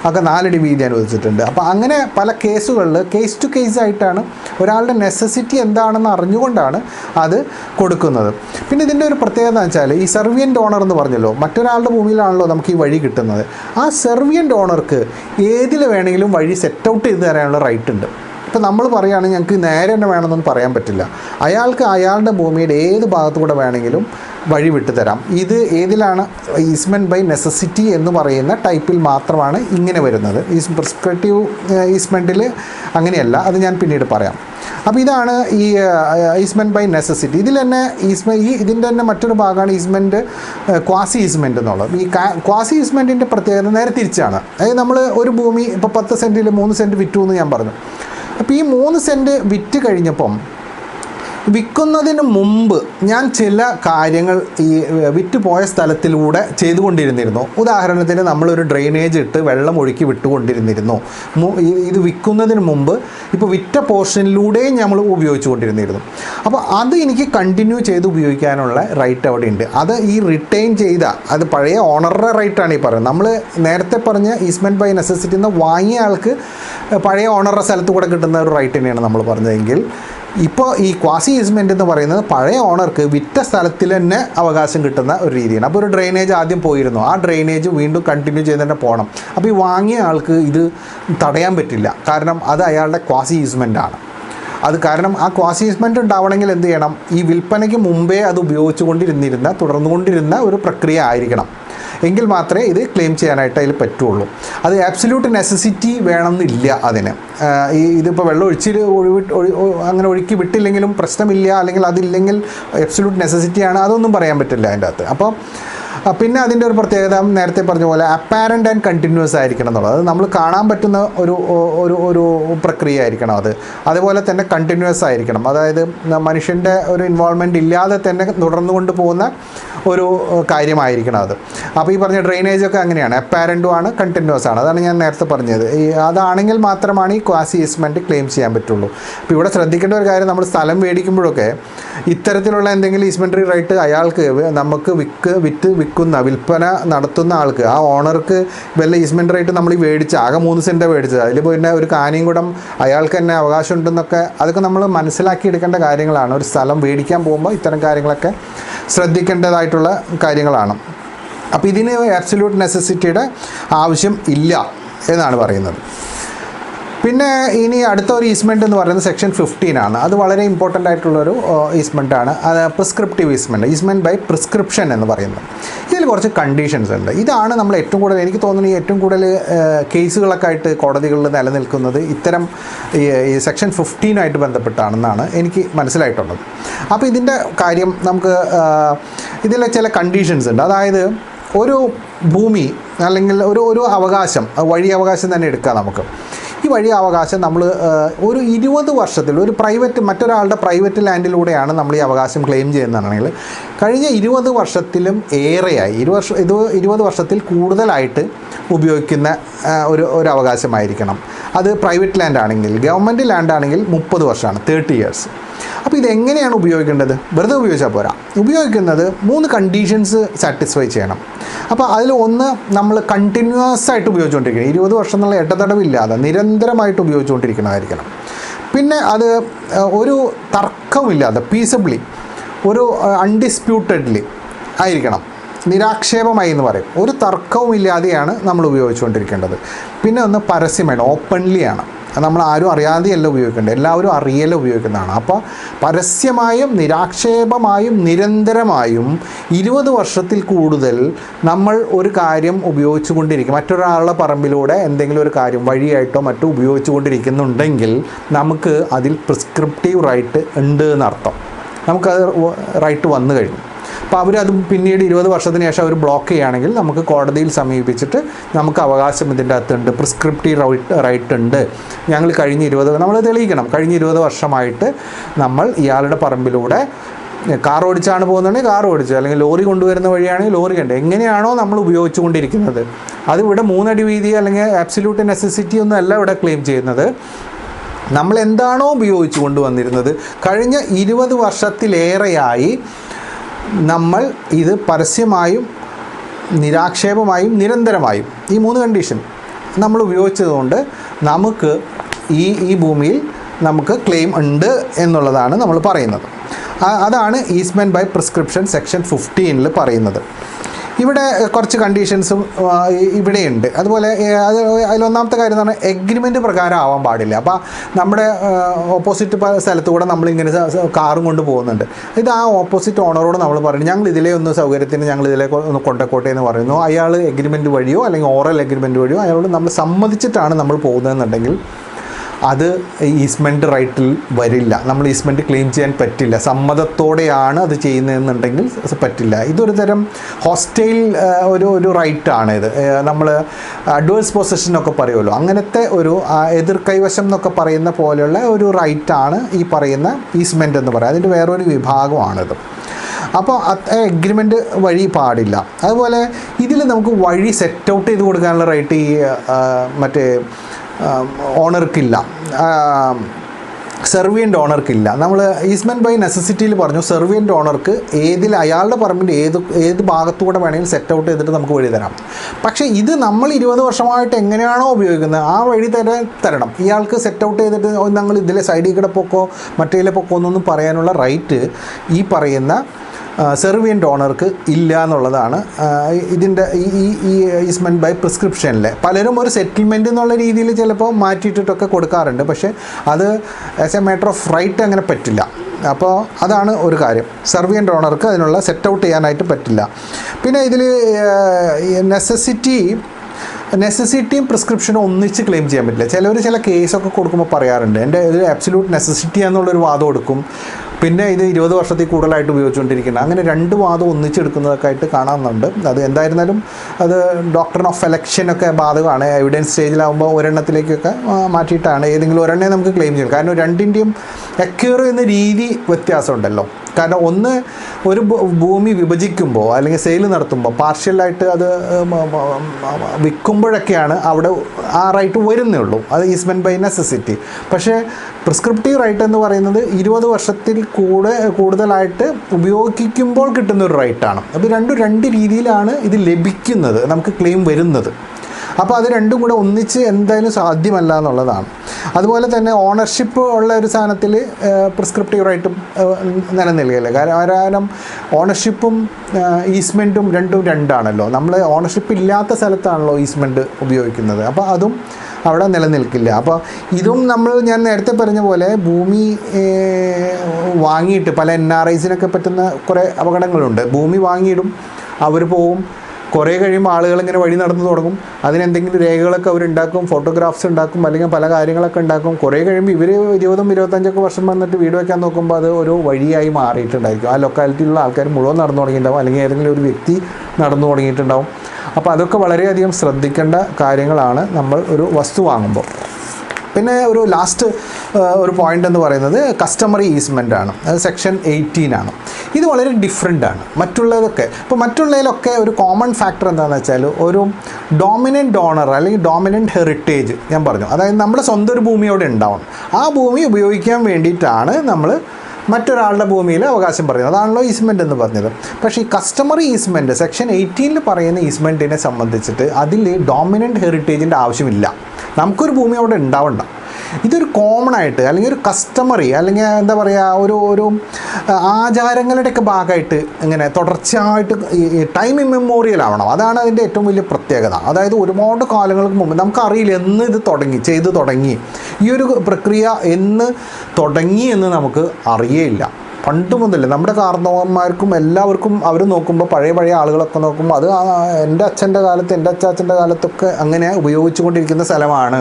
Speaker 1: ഒക്കെ നാലടി വീതി അനുവദിച്ചിട്ടുണ്ട്. അപ്പോൾ അങ്ങനെ പല കേസുകളിൽ കേസ് ടു കേസ് ആയിട്ടാണ് ഒരാളുടെ നെസസിറ്റി എന്താണെന്ന് അറിഞ്ഞുകൊണ്ടാണ് അത് കൊടുക്കുന്നത്. പിന്നെ ഇതിന്റെ ഒരു പ്രത്യേകത എന്ന് വെച്ചാൽ ഈ സെർവിയൻ ഡോണർ എന്ന് പറഞ്ഞല്ലോ മറ്റൊരാളുടെ ഭൂമിയിലാണല്ലോ നമുക്ക് ഈ വഴി കിട്ടുന്നത്. ആ സെർവിയന്റ് ഓണർക്ക് ഏതിൽ വേണമെങ്കിലും വഴി സെറ്റ് ഔട്ട് ചെയ്ത് തരാനുള്ള റൈറ്റ് ഉണ്ട്. ഇപ്പം നമ്മൾ പറയുകയാണെങ്കിൽ ഞങ്ങൾക്ക് നേരെ തന്നെ വേണമെന്നൊന്നും പറയാൻ പറ്റില്ല. അയാൾക്ക് അയാളുടെ ഭൂമിയുടെ ഏത് ഭാഗത്തുകൂടെ വേണമെങ്കിലും വഴി വിട്ടുതരാം ഇത് ഏതിലാണ്? ഈസ്മെന്റ് ബൈ നെസസിറ്റി എന്ന് പറയുന്ന ടൈപ്പിൽ മാത്രമാണ് ഇങ്ങനെ വരുന്നത്. ഈ പ്രിസ്ക്രിപ്റ്റീവ് ഈസ്മെന്റിൽ അങ്ങനെയല്ല. അത് ഞാൻ പിന്നീട് പറയാം. അപ്പോൾ ഇതാണ് ഈ ഈസ്മെന്റ് ബൈ നെസസിറ്റി. ഇതിൽ തന്നെ ഈസ്മെ ഈ ഇതിന്റെ തന്നെ മറ്റൊരു ഭാഗമാണ് ഈസ്മെന്റ് ക്വാസി ഈസ്മെന്റ് എന്നുള്ളത്. ഈ ക്വാസി ഈസ്മെന്റിന്റെ പ്രത്യേകത നേരെ തിരിച്ചാണ്. അതായത് നമ്മൾ ഒരു ഭൂമി ഇപ്പോൾ പത്ത് സെന്റിൽ മൂന്ന് സെന്റ് വിറ്റു എന്ന് ഞാൻ പറഞ്ഞു. അപ്പോൾ ഈ മൂന്ന് സെന്റ് വിറ്റ് കഴിഞ്ഞപ്പം വിൽക്കുന്നതിന് മുമ്പ് ഞാൻ ചില കാര്യങ്ങൾ ഈ വിറ്റ് പോയ സ്ഥലത്തിലൂടെ ചെയ്തുകൊണ്ടിരുന്നിരുന്നു. ഉദാഹരണത്തിന് നമ്മളൊരു ഡ്രെയിനേജ് ഇട്ട് വെള്ളം ഒഴുക്കി വിട്ടുകൊണ്ടിരുന്നിരുന്നു. ഇത് വിൽക്കുന്നതിന് മുമ്പ് ഇപ്പോൾ വിറ്റ പോർഷനിലൂടെയും നമ്മൾ ഉപയോഗിച്ചു ഉപയോഗിച്ചുകൊണ്ടിരുന്നിരുന്നു. അപ്പോൾ അത് എനിക്ക് കണ്ടിന്യൂ ചെയ്ത് ഉപയോഗിക്കാനുള്ള റൈറ്റ് അവിടെ ഉണ്ട്. അത് ഈ റിട്ടേൺ ചെയ്ത അത് പഴയ ഓണറുടെ റൈറ്റാണ് ഈ പറയുന്നത്. നമ്മൾ നേരത്തെ പറഞ്ഞ ഈസ്മെന്റ് ബൈ നെസസിറ്റി എന്ന് വാങ്ങിയ ആൾക്ക് പഴയ ഓണറുടെ സ്ഥലത്ത് കൂടെ കിട്ടുന്ന ഒരു റൈറ്റ് തന്നെയാണ് നമ്മൾ പറഞ്ഞതെങ്കിൽ ഇപ്പോൾ ഈ ക്വാസി ഈസ്മെന്റ് എന്ന് പറയുന്നത് പഴയ ഓണർക്ക് വിറ്റ സ്ഥലത്തിൽ തന്നെ അവകാശം കിട്ടുന്ന ഒരു രീതിയാണ്. അപ്പോൾ ഒരു ഡ്രെയിനേജ് ആദ്യം പോയിരുന്നു. ആ ഡ്രെയിനേജ് വീണ്ടും കണ്ടിന്യൂ ചെയ്ത് തന്നെ പോകണം അപ്പോൾ ഈ വാങ്ങിയ ആൾക്ക് ഇത് തടയാൻ പറ്റില്ല. കാരണം അത് അയാളുടെ ക്വാസി ഈസ്മെന്റ് ആണ്. അത് കാരണം ആ ക്വാസി ഈസ്മെന്റ് ഉണ്ടാവണമെങ്കിൽ എന്ത് ചെയ്യണം? ഈ വിൽപ്പനയ്ക്ക് മുമ്പേ അത് ഉപയോഗിച്ചുകൊണ്ടിരുന്നിരുന്ന തുടർന്നുകൊണ്ടിരുന്ന ഒരു പ്രക്രിയ ആയിരിക്കണം. എങ്കിൽ മാത്രമേ ഇത് ക്ലെയിം ചെയ്യാനായിട്ട് അതിൽ പറ്റുള്ളൂ. അത് ആബ്സല്യൂട്ട് നെസസിറ്റി വേണമെന്നില്ല അതിന്. ഈ ഇതിപ്പോൾ വെള്ളം ഒഴിച്ചിൽ ഒഴിവി ഒഴി- അങ്ങനെ ഒഴുക്കി വിട്ടില്ലെങ്കിലും പ്രശ്നമില്ല അല്ലെങ്കിൽ അതില്ലെങ്കിൽ ആബ്സല്യൂട്ട് നെസസിറ്റിയാണ് അതൊന്നും പറയാൻ പറ്റില്ല അതിന്റെ അകത്ത്. അപ്പോൾ പിന്നെ അതിന്റെ ഒരു പ്രത്യേകത നേരത്തെ പറഞ്ഞ പോലെ അപ്പാരന്റ് ആൻഡ് കണ്ടിന്യൂസ് ആയിരിക്കണം എന്നുള്ളത്. അത് നമ്മൾ കാണാൻ പറ്റുന്ന ഒരു ഒരു ഒരു പ്രക്രിയ ആയിരിക്കണം അത്. അതുപോലെ തന്നെ കണ്ടിന്യൂസ് ആയിരിക്കണം. അതായത് മനുഷ്യന്റെ ഒരു ഇൻവോൾവ്മെന്റ് ഇല്ലാതെ തന്നെ തുടർന്നു കൊണ്ട് പോകുന്ന ഒരു കാര്യമായിരിക്കണം അത്. അപ്പോൾ ഈ പറഞ്ഞ ഡ്രെയിനേജ് ഒക്കെ അങ്ങനെയാണ്. അപ്പാരന്റും ആണ് കണ്ടിന്യൂസ് ആണ്. അതാണ് ഞാൻ നേരത്തെ പറഞ്ഞത്. ഈ അതാണെങ്കിൽ മാത്രമാണ് ഈ ക്വാസി ഈസ്മെന്റ് ക്ലെയിം ചെയ്യാൻ പറ്റുള്ളൂ. അപ്പോൾ ഇവിടെ ശ്രദ്ധിക്കേണ്ട ഒരു കാര്യം നമ്മൾ സ്ഥലം മേടിക്കുമ്പോഴൊക്കെ ഇത്തരത്തിലുള്ള എന്തെങ്കിലും ഈസ്മെന്ററി റൈറ്റ് അയാൾക്ക് നമുക്ക് വിക്ക് വിറ്റ് വിൽക്കുന്ന വിൽപ്പന നടത്തുന്ന ആൾക്ക് ആ ഓണർക്ക് വല്ല ഈസ്മെന്റ് റേറ്റ് നമ്മൾ ഈ മേടിച്ച് ആകെ മൂന്ന് സെന്റാണ് മേടിച്ചത്. അതിൽ പിന്നെ ഒരു കാനിയും കൂടം അയാൾക്ക് തന്നെ അവകാശം ഉണ്ടെന്നൊക്കെ അതൊക്കെ നമ്മൾ മനസ്സിലാക്കി എടുക്കേണ്ട കാര്യങ്ങളാണ്. ഒരു സ്ഥലം മേടിക്കാൻ പോകുമ്പോൾ ഇത്തരം കാര്യങ്ങളൊക്കെ ശ്രദ്ധിക്കേണ്ടതായിട്ടുള്ള കാര്യങ്ങളാണ്. അപ്പോൾ ഇതിന് ആബ്സല്യൂട്ട് നെസസിറ്റിയുടെ ആവശ്യം ഇല്ല എന്നാണ് പറയുന്നത്. പിന്നെ ഇനി അടുത്ത ഒരു ഈസ്മെന്റ് എന്ന് പറയുന്നത് സെക്ഷൻ ഫിഫ്റ്റീൻ ആണ്. അത് വളരെ ഇമ്പോർട്ടന്റ് ആയിട്ടുള്ളൊരു ഈസ്മെന്റ് ആണ്. അത് prescriptive easement easement by prescription എന്ന് പറയുന്നത് ഇതിൽ കുറച്ച് കണ്ടീഷൻസ് ഉണ്ട്. ഇതാണ് നമ്മൾ ഏറ്റവും കൂടുതൽ എനിക്ക് തോന്നുന്നു ഏറ്റവും കൂടുതൽ കേസുകളൊക്കെ ആയിട്ട് കോടതികളിൽ നിലനിൽക്കുന്നത് ഇത്തരം ഈ ഈ സെക്ഷൻ ഫിഫ്റ്റീനായിട്ട് ബന്ധപ്പെട്ടാണെന്നാണ് എനിക്ക് മനസ്സിലായിട്ടുള്ളത്. അപ്പോൾ ഇതിന്റെ കാര്യം നമുക്ക് ഇതിൽ ചില കണ്ടീഷൻസ് ഉണ്ട്. അതായത് ഒരു ഭൂമി അല്ലെങ്കിൽ ഒരു ഒരു അവകാശം വഴി അവകാശം തന്നെ എടുക്കാം നമുക്ക്. ഈ വഴി അവകാശം നമ്മൾ ഒരു ഇരുപത് വർഷത്തിൽ ഒരു പ്രൈവറ്റ് മറ്റൊരാളുടെ പ്രൈവറ്റ് ലാൻഡിലൂടെയാണ് നമ്മൾ ഈ അവകാശം ക്ലെയിം ചെയ്യുന്നതാണെങ്കിൽ കഴിഞ്ഞ ഇരുപത് വർഷത്തിലും ഏറെയായി ഇരുപത് വർഷം ഇത് ഇരുപത് വർഷത്തിൽ കൂടുതലായിട്ട് ഉപയോഗിക്കുന്ന ഒരു ഒരു അവകാശമായിരിക്കണം. അത് പ്രൈവറ്റ് ലാൻഡ് ആണെങ്കിൽ ഗവൺമെന്റ് ലാൻഡ് ആണെങ്കിൽ മുപ്പത് വർഷമാണ് തേർട്ടി ഇയേഴ്സ്. അപ്പോൾ ഇതെങ്ങനെയാണ് ഉപയോഗിക്കേണ്ടത്? വെറുതെ ഉപയോഗിച്ചാൽ പോരാ. ഉപയോഗിക്കുന്നത് മൂന്ന് കണ്ടീഷൻസ് സാറ്റിസ്ഫൈ ചെയ്യണം. അപ്പോൾ അതിൽ ഒന്ന് നമ്മൾ കണ്ടിന്യൂസ് ആയിട്ട് ഉപയോഗിച്ചുകൊണ്ടിരിക്കണം. ഇരുപത് വർഷം എന്നുള്ള ഇടതടവില്ലാതെ നിരന്തരമായിട്ട് ഉപയോഗിച്ചുകൊണ്ടിരിക്കണമായിരിക്കണം പിന്നെ അത് ഒരു തർക്കമില്ലാതെ പീസബിളി ഒരു അൺഡിസ്പ്യൂട്ടഡ്ലി ആയിരിക്കണം. നിരാക്ഷേപമായി എന്ന് പറയും. ഒരു തർക്കവും ഇല്ലാതെയാണ് നമ്മൾ ഉപയോഗിച്ചുകൊണ്ടിരിക്കേണ്ടത്. പിന്നെ ഒന്ന് പരസ്യമാണ് ഓപ്പൺലി ആണ്. അത് നമ്മൾ ആരും അറിയാതെയല്ല ഉപയോഗിക്കേണ്ടത്. എല്ലാവരും അറിയല ഉപയോഗിക്കുന്നതാണ്. അപ്പോൾ പരസ്യമായും നിരാക്ഷേപമായും നിരന്തരമായും ഇരുപത് വർഷത്തിൽ കൂടുതൽ നമ്മൾ ഒരു കാര്യം ഉപയോഗിച്ചു കൊണ്ടിരിക്കും മറ്റൊരാളുടെ പറമ്പിലൂടെ എന്തെങ്കിലും ഒരു കാര്യം വഴിയായിട്ടോ മറ്റോ ഉപയോഗിച്ചു കൊണ്ടിരിക്കുന്നുണ്ടെങ്കിൽ നമുക്ക് അതിൽ പ്രിസ്ക്രിപ്റ്റീവ് റൈറ്റ് ഉണ്ട് എന്നർത്ഥം. നമുക്കത് റൈറ്റ് വന്നു കഴിഞ്ഞു. അപ്പോൾ അവരത് പിന്നീട് ഇരുപത് വർഷത്തിന് ശേഷം അവർ ബ്ലോക്ക് ചെയ്യുകയാണെങ്കിൽ നമുക്ക് കോടതിയിൽ സമീപിച്ചിട്ട് നമുക്ക് അവകാശം ഇതിന്റെ അകത്തുണ്ട്. പ്രിസ്ക്രിപ്റ്റീവ് റൈറ്റ് റൈറ്റ് ഉണ്ട്. ഞങ്ങൾ കഴിഞ്ഞ ഇരുപത് നമ്മൾ തെളിയിക്കണം. കഴിഞ്ഞ ഇരുപത് വർഷമായിട്ട് നമ്മൾ ഇയാളുടെ പറമ്പിലൂടെ കാർ ഓടിച്ചാണ് പോകുന്നുണ്ടെങ്കിൽ കാർ ഓടിച്ചു അല്ലെങ്കിൽ ലോറി കൊണ്ടുവരുന്ന വഴിയാണെങ്കിൽ ലോറി കണ്ട്. എങ്ങനെയാണോ നമ്മൾ ഉപയോഗിച്ചുകൊണ്ടിരിക്കുന്നത്. അതിവിടെ മൂന്നടി വീതി അല്ലെങ്കിൽ ആബ്സല്യൂട്ട് നെസസിറ്റി ഒന്നും അല്ല ഇവിടെ ക്ലെയിം ചെയ്യുന്നത്. നമ്മൾ എന്താണോ ഉപയോഗിച്ചു കൊണ്ടുവന്നിരുന്നത്. കഴിഞ്ഞ ഇരുപത് വർഷത്തിലേറെയായി നമ്മൾ ഇത് പരസ്യമായും നിരാക്ഷേപമായും നിരന്തരമായും ഈ മൂന്ന് കണ്ടീഷൻ നമ്മൾ ഉപയോഗിച്ചതുകൊണ്ട് നമുക്ക് ഈ ഈ ഭൂമിയിൽ നമുക്ക് ക്ലെയിം ഉണ്ട് എന്നുള്ളതാണ് നമ്മൾ പറയുന്നത്. അതാണ് ഈസ്മെൻ ബൈ പ്രിസ്ക്രിപ്ഷൻ സെക്ഷൻ ഫിഫ്റ്റീനിൽ പറയുന്നത്. ഇവിടെ കുറച്ച് കണ്ടീഷൻസും ഇവിടെയുണ്ട്. അതുപോലെ അത് അതിലൊന്നാമത്തെ കാര്യം എന്ന് പറഞ്ഞാൽ എഗ്രിമെന്റ് പ്രകാരം ആവാൻ പാടില്ല. അപ്പോൾ നമ്മുടെ ഓപ്പോസിറ്റ് സ്ഥലത്ത് കൂടെ നമ്മളിങ്ങനെ കാറും കൊണ്ട് പോകുന്നുണ്ട്. ഇത് ആ ഓപ്പോസിറ്റ് ഓണറോട് നമ്മൾ പറയുന്നത് ഞങ്ങൾ ഇതിലെ ഒന്ന് സൗകര്യത്തിന് ഞങ്ങൾ ഇതിലെ ഒന്ന് കൊണ്ടക്കോട്ടെ എന്ന് പറയുന്നു. അയാൾ എഗ്രിമെന്റ് വഴിയോ അല്ലെങ്കിൽ ഓറൽ എഗ്രിമെന്റ് വഴിയോ അയാളോട് നമ്മൾ സമ്മതിച്ചിട്ടാണ് നമ്മൾ പോകുന്നതെന്നുണ്ടെങ്കിൽ അത് ഈസ്മെന്റ് റൈറ്റിൽ വരില്ല. നമ്മൾ ഈസ്മെന്റ് ക്ലെയിം ചെയ്യാൻ പറ്റില്ല. സമ്മതത്തോടെയാണ് അത് ചെയ്യുന്നതെന്നുണ്ടെങ്കിൽ പറ്റില്ല. ഇതൊരു തരം ഹോസ്റ്റൈൽ ഒരു ഒരു റൈറ്റാണ് ഇത്. നമ്മൾ അഡ്വേഴ്സ് പൊസഷൻ എന്നൊക്കെ പറയുമല്ലോ. അങ്ങനത്തെ ഒരു എതിർ കൈവശം എന്നൊക്കെ പറയുന്ന പോലെയുള്ള ഒരു റൈറ്റാണ് ഈ പറയുന്ന ഈസ്മെന്റ് എന്ന് പറയുന്നത്. അതിന്റെ വേറൊരു വിഭാഗമാണിത്. അപ്പോൾ എഗ്രിമെന്റ് വഴി പാടില്ല. അതുപോലെ ഇതിൽ നമുക്ക് വഴി സെറ്റ് ഔട്ട് ചെയ്ത് കൊടുക്കാനുള്ള റൈറ്റ് ഈ മറ്റേ ഓണർക്കില്ല. സെർവിയന്റ് ഓണർക്കില്ല. നമ്മൾ ഈസ്മെന്റ് ബൈ നെസസിറ്റിയിൽ പറഞ്ഞു സെർവിയന്റ് ഓണർക്ക് ഏതിൽ അയാളുടെ പറമ്പിന്റെ ഏത് ഏത് ഭാഗത്തൂടെ വേണമെങ്കിലും സെറ്റ് ഔട്ട് ചെയ്തിട്ട് നമുക്ക് വഴി തരാം. പക്ഷേ ഇത് നമ്മൾ ഇരുപത് വർഷമായിട്ട് എങ്ങനെയാണോ ഉപയോഗിക്കുന്നത് ആ വഴി തരാൻ തരണം. ഇയാൾക്ക് സെറ്റ് ഔട്ട് ചെയ്തിട്ട് "ഓ, ഞങ്ങൾ ഇതിലെ സൈഡിൽ കൂടെ പൊക്കോ മറ്റേതിലെ പൊക്കോ എന്നൊന്നും പറയാനുള്ള റൈറ്റ് ഈ പറയുന്ന സെർവിയൻ ഡോണർക്ക് ഇല്ല എന്നുള്ളതാണ്. ഇതിന്റെ ഈ ഈ- ഈസ്മെന്റ് ബൈ പ്രിസ്ക്രിപ്ഷനിലെ പലരും ഒരു സെറ്റിൽമെന്റ് എന്നുള്ള രീതിയിൽ ചിലപ്പോൾ മാറ്റിയിട്ടിട്ടൊക്കെ കൊടുക്കാറുണ്ട്. പക്ഷേ അത് as a matter of right അങ്ങനെ പറ്റില്ല. അപ്പോൾ അതാണ് ഒരു കാര്യം. സെർവിയൻ ഡോണർക്ക് അതിനുള്ള സെറ്റ് ഔട്ട് ചെയ്യാനായിട്ട് പറ്റില്ല. പിന്നെ ഇതിൽ നെസസിറ്റി നെസസിറ്റിയും പ്രിസ്ക്രിപ്ഷനും ഒന്നിച്ച് ക്ലെയിം ചെയ്യാൻ പറ്റില്ല. ചിലവർ ചില കേസൊക്കെ കൊടുക്കുമ്പോൾ പറയാറുണ്ട്. എന്റെ ഒരു അബ്സല്യൂട്ട് നെസസിറ്റി എന്നുള്ളൊരു വാദം എടുക്കും പിന്നെ ഇത് ഇരുപത് വർഷത്തിൽ കൂടുതലായിട്ട് ഉപയോഗിച്ചുകൊണ്ടിരിക്കുന്നത് അങ്ങനെ രണ്ട് വാദം ഒന്നിച്ചെടുക്കുന്നതൊക്കെ ആയിട്ട് അത് എന്തായിരുന്നാലും അത് ഡോക്ടർ ഓഫ് എലക്ഷൻ ഒക്കെ ബാധകമാണ്. എവിഡൻസ് സ്റ്റേജിലാകുമ്പോൾ ഒരെണ്ണത്തിലേക്കൊക്കെ മാറ്റിയിട്ടാണ് ഏതെങ്കിലും ഒരെണ്ണേ നമുക്ക് ക്ലെയിം ചെയ്യാം കാരണം രണ്ടിന്റെയും അക്യൂർ എന്ന രീതി വ്യത്യാസമുണ്ടല്ലോ. കാരണം ഒന്ന് ഒരു ഭൂമി വിഭജിക്കുമ്പോൾ അല്ലെങ്കിൽ സെയിൽ നടത്തുമ്പോൾ പാർഷ്യലായിട്ട് അത് വിൽക്കുമ്പോഴൊക്കെയാണ് അവിടെ ആ റൈറ്റ് വരുന്നേ ഉള്ളൂ. അത് ഈസ്മെന്റ് ബൈ നെസസിറ്റി. പക്ഷേ പ്രിസ്ക്രിപ്റ്റീവ് റൈറ്റ് എന്ന് പറയുന്നത് ഇരുപത് വർഷത്തിൽ കൂടെ കൂടുതലായിട്ട് ഉപയോഗിക്കുമ്പോൾ കിട്ടുന്ന ഒരു റൈറ്റാണ്. അപ്പോൾ രണ്ടും രണ്ട് രീതിയിലാണ് ഇത് ലഭിക്കുന്നത് നമുക്ക് ക്ലെയിം വരുന്നത്. അപ്പോൾ അത് രണ്ടും കൂടെ ഒന്നിച്ച് എന്തായാലും സാധ്യമല്ല എന്നുള്ളതാണ്. അതുപോലെ തന്നെ ഓണർഷിപ്പ് ഉള്ള ഒരു സാധനത്തിൽ പ്രിസ്ക്രിപ്റ്റീവ് റൈറ്റും നിലനിൽക്കില്ല കാരണം ഓണർഷിപ്പും ഈസ്മെന്റും രണ്ടും രണ്ടാണല്ലോ. നമ്മൾ ഓണർഷിപ്പ് ഇല്ലാത്ത സ്ഥലത്താണല്ലോ ഈസ്മെന്റ് ഉപയോഗിക്കുന്നത്. അപ്പോൾ അതും അവിടെ നിലനിൽക്കില്ല. അപ്പോൾ ഇതും നമ്മൾ ഞാൻ നേരത്തെ പറഞ്ഞ പോലെ ഭൂമി വാങ്ങിയിട്ട് പല എൻ ആർ ഐസിനൊക്കെ പറ്റുന്ന കുറേ അപകടങ്ങളുണ്ട്. ഭൂമി വാങ്ങിയിടും അവർ പോവും കുറേ കഴിയുമ്പോൾ ആളുകൾ ഇങ്ങനെ വഴി നടന്നു തുടങ്ങും. അതിനെന്തെങ്കിലും രേഖകളൊക്കെ അവരുണ്ടാക്കും ഫോട്ടോഗ്രാഫ്സ് ഉണ്ടാക്കും അല്ലെങ്കിൽ പല കാര്യങ്ങളൊക്കെ ഉണ്ടാക്കും. കുറേ കഴിയുമ്പോൾ ഇവർ ഇരുപതും ഇരുപത്തഞ്ചൊക്കെ വർഷം വന്നിട്ട് വീട് വയ്ക്കാൻ നോക്കുമ്പോൾ അത് ഒരു വഴിയായി മാറിയിട്ടുണ്ടായിരിക്കും. ആ ലൊക്കാലിറ്റിയിലുള്ള ആൾക്കാർ മുഴുവൻ നടന്നു തുടങ്ങിയിട്ടുണ്ടാവും. അല്ലെങ്കിൽ ഏതെങ്കിലും ഒരു വ്യക്തി നടന്നു തുടങ്ങിയിട്ടുണ്ടാവും. അപ്പോൾ അതൊക്കെ വളരെയധികം ശ്രദ്ധിക്കേണ്ട കാര്യങ്ങളാണ് നമ്മൾ ഒരു വസ്തു വാങ്ങുമ്പോൾ. പിന്നെ ഒരു ലാസ്റ്റ് ഒരു പോയിന്റ് എന്ന് പറയുന്നത് കസ്റ്റമറി ഈസ്മെന്റ് ആണ്. അത് സെക്ഷൻ എയ്റ്റീൻ ആണ്. ഇത് വളരെ ഡിഫറെന്റ് ആണ്. മറ്റുള്ളതൊക്കെ ഇപ്പോൾ മറ്റുള്ളതിലൊക്കെ ഒരു കോമൺ ഫാക്ടർ എന്താണെന്ന് വെച്ചാൽ ഒരു ഡോമിനന്റ് ഡോണർ അല്ലെങ്കിൽ ഡോമിനന്റ് ഹെറിറ്റേജ് ഞാൻ പറഞ്ഞു. അതായത് നമ്മുടെ സ്വന്തം ഒരു ഭൂമിയോടെ ഉണ്ടാവണം. ആ ഭൂമി ഉപയോഗിക്കാൻ വേണ്ടിയിട്ടാണ് നമ്മൾ മറ്റൊരാളുടെ ഭൂമിയിൽ അവകാശം പറയുന്നത്. അതാണല്ലോ ഈസ്മെന്റ് എന്ന് പറഞ്ഞത്. പക്ഷേ ഈ കസ്റ്റമറി ഈസ്മെന്റ് സെക്ഷൻ എയ്റ്റീനിൽ പറയുന്ന ഈസ്മെന്റിനെ സംബന്ധിച്ചിട്ട് അതിൽ ഡോമിനന്റ് ഹെറിറ്റേജിന്റെ ആവശ്യമില്ല. നമുക്കൊരു ഭൂമി അവിടെ ഉണ്ടാവണ്ട. ഇതൊരു കോമൺ ആയിട്ട് അല്ലെങ്കിൽ ഒരു കസ്റ്റമറി അല്ലെങ്കിൽ എന്താ പറയുക ഒരു ഒരു ആചാരങ്ങളുടെയൊക്കെ ഭാഗമായിട്ട് ഇങ്ങനെ തുടർച്ചയായിട്ട് ടൈം ഇമ്മെമ്മോറിയൽ ആവണം. അതാണ് അതിന്റെ ഏറ്റവും വലിയ പ്രത്യേകത. അതായത് ഒരുപാട് കാലങ്ങൾക്ക് മുമ്പ് നമുക്കറിയില്ല എന്ന് ഇത് തുടങ്ങി ചെയ്തു തുടങ്ങി. ഈ ഒരു പ്രക്രിയ എന്ന് തുടങ്ങി എന്ന് നമുക്ക് അറിയേയില്ല. പണ്ട് മുതലേ നമ്മുടെ കാർന്നവന്മാർക്കും എല്ലാവർക്കും അവർ നോക്കുമ്പോൾ പഴയ പഴയ ആളുകളൊക്കെ നോക്കുമ്പോൾ അത് എന്റെ അച്ഛന്റെ കാലത്ത് എന്റെ അച്ചാച്ചന്റെ കാലത്തൊക്കെ അങ്ങനെ ഉപയോഗിച്ചുകൊണ്ടിരിക്കുന്ന സ്ഥലമാണ്.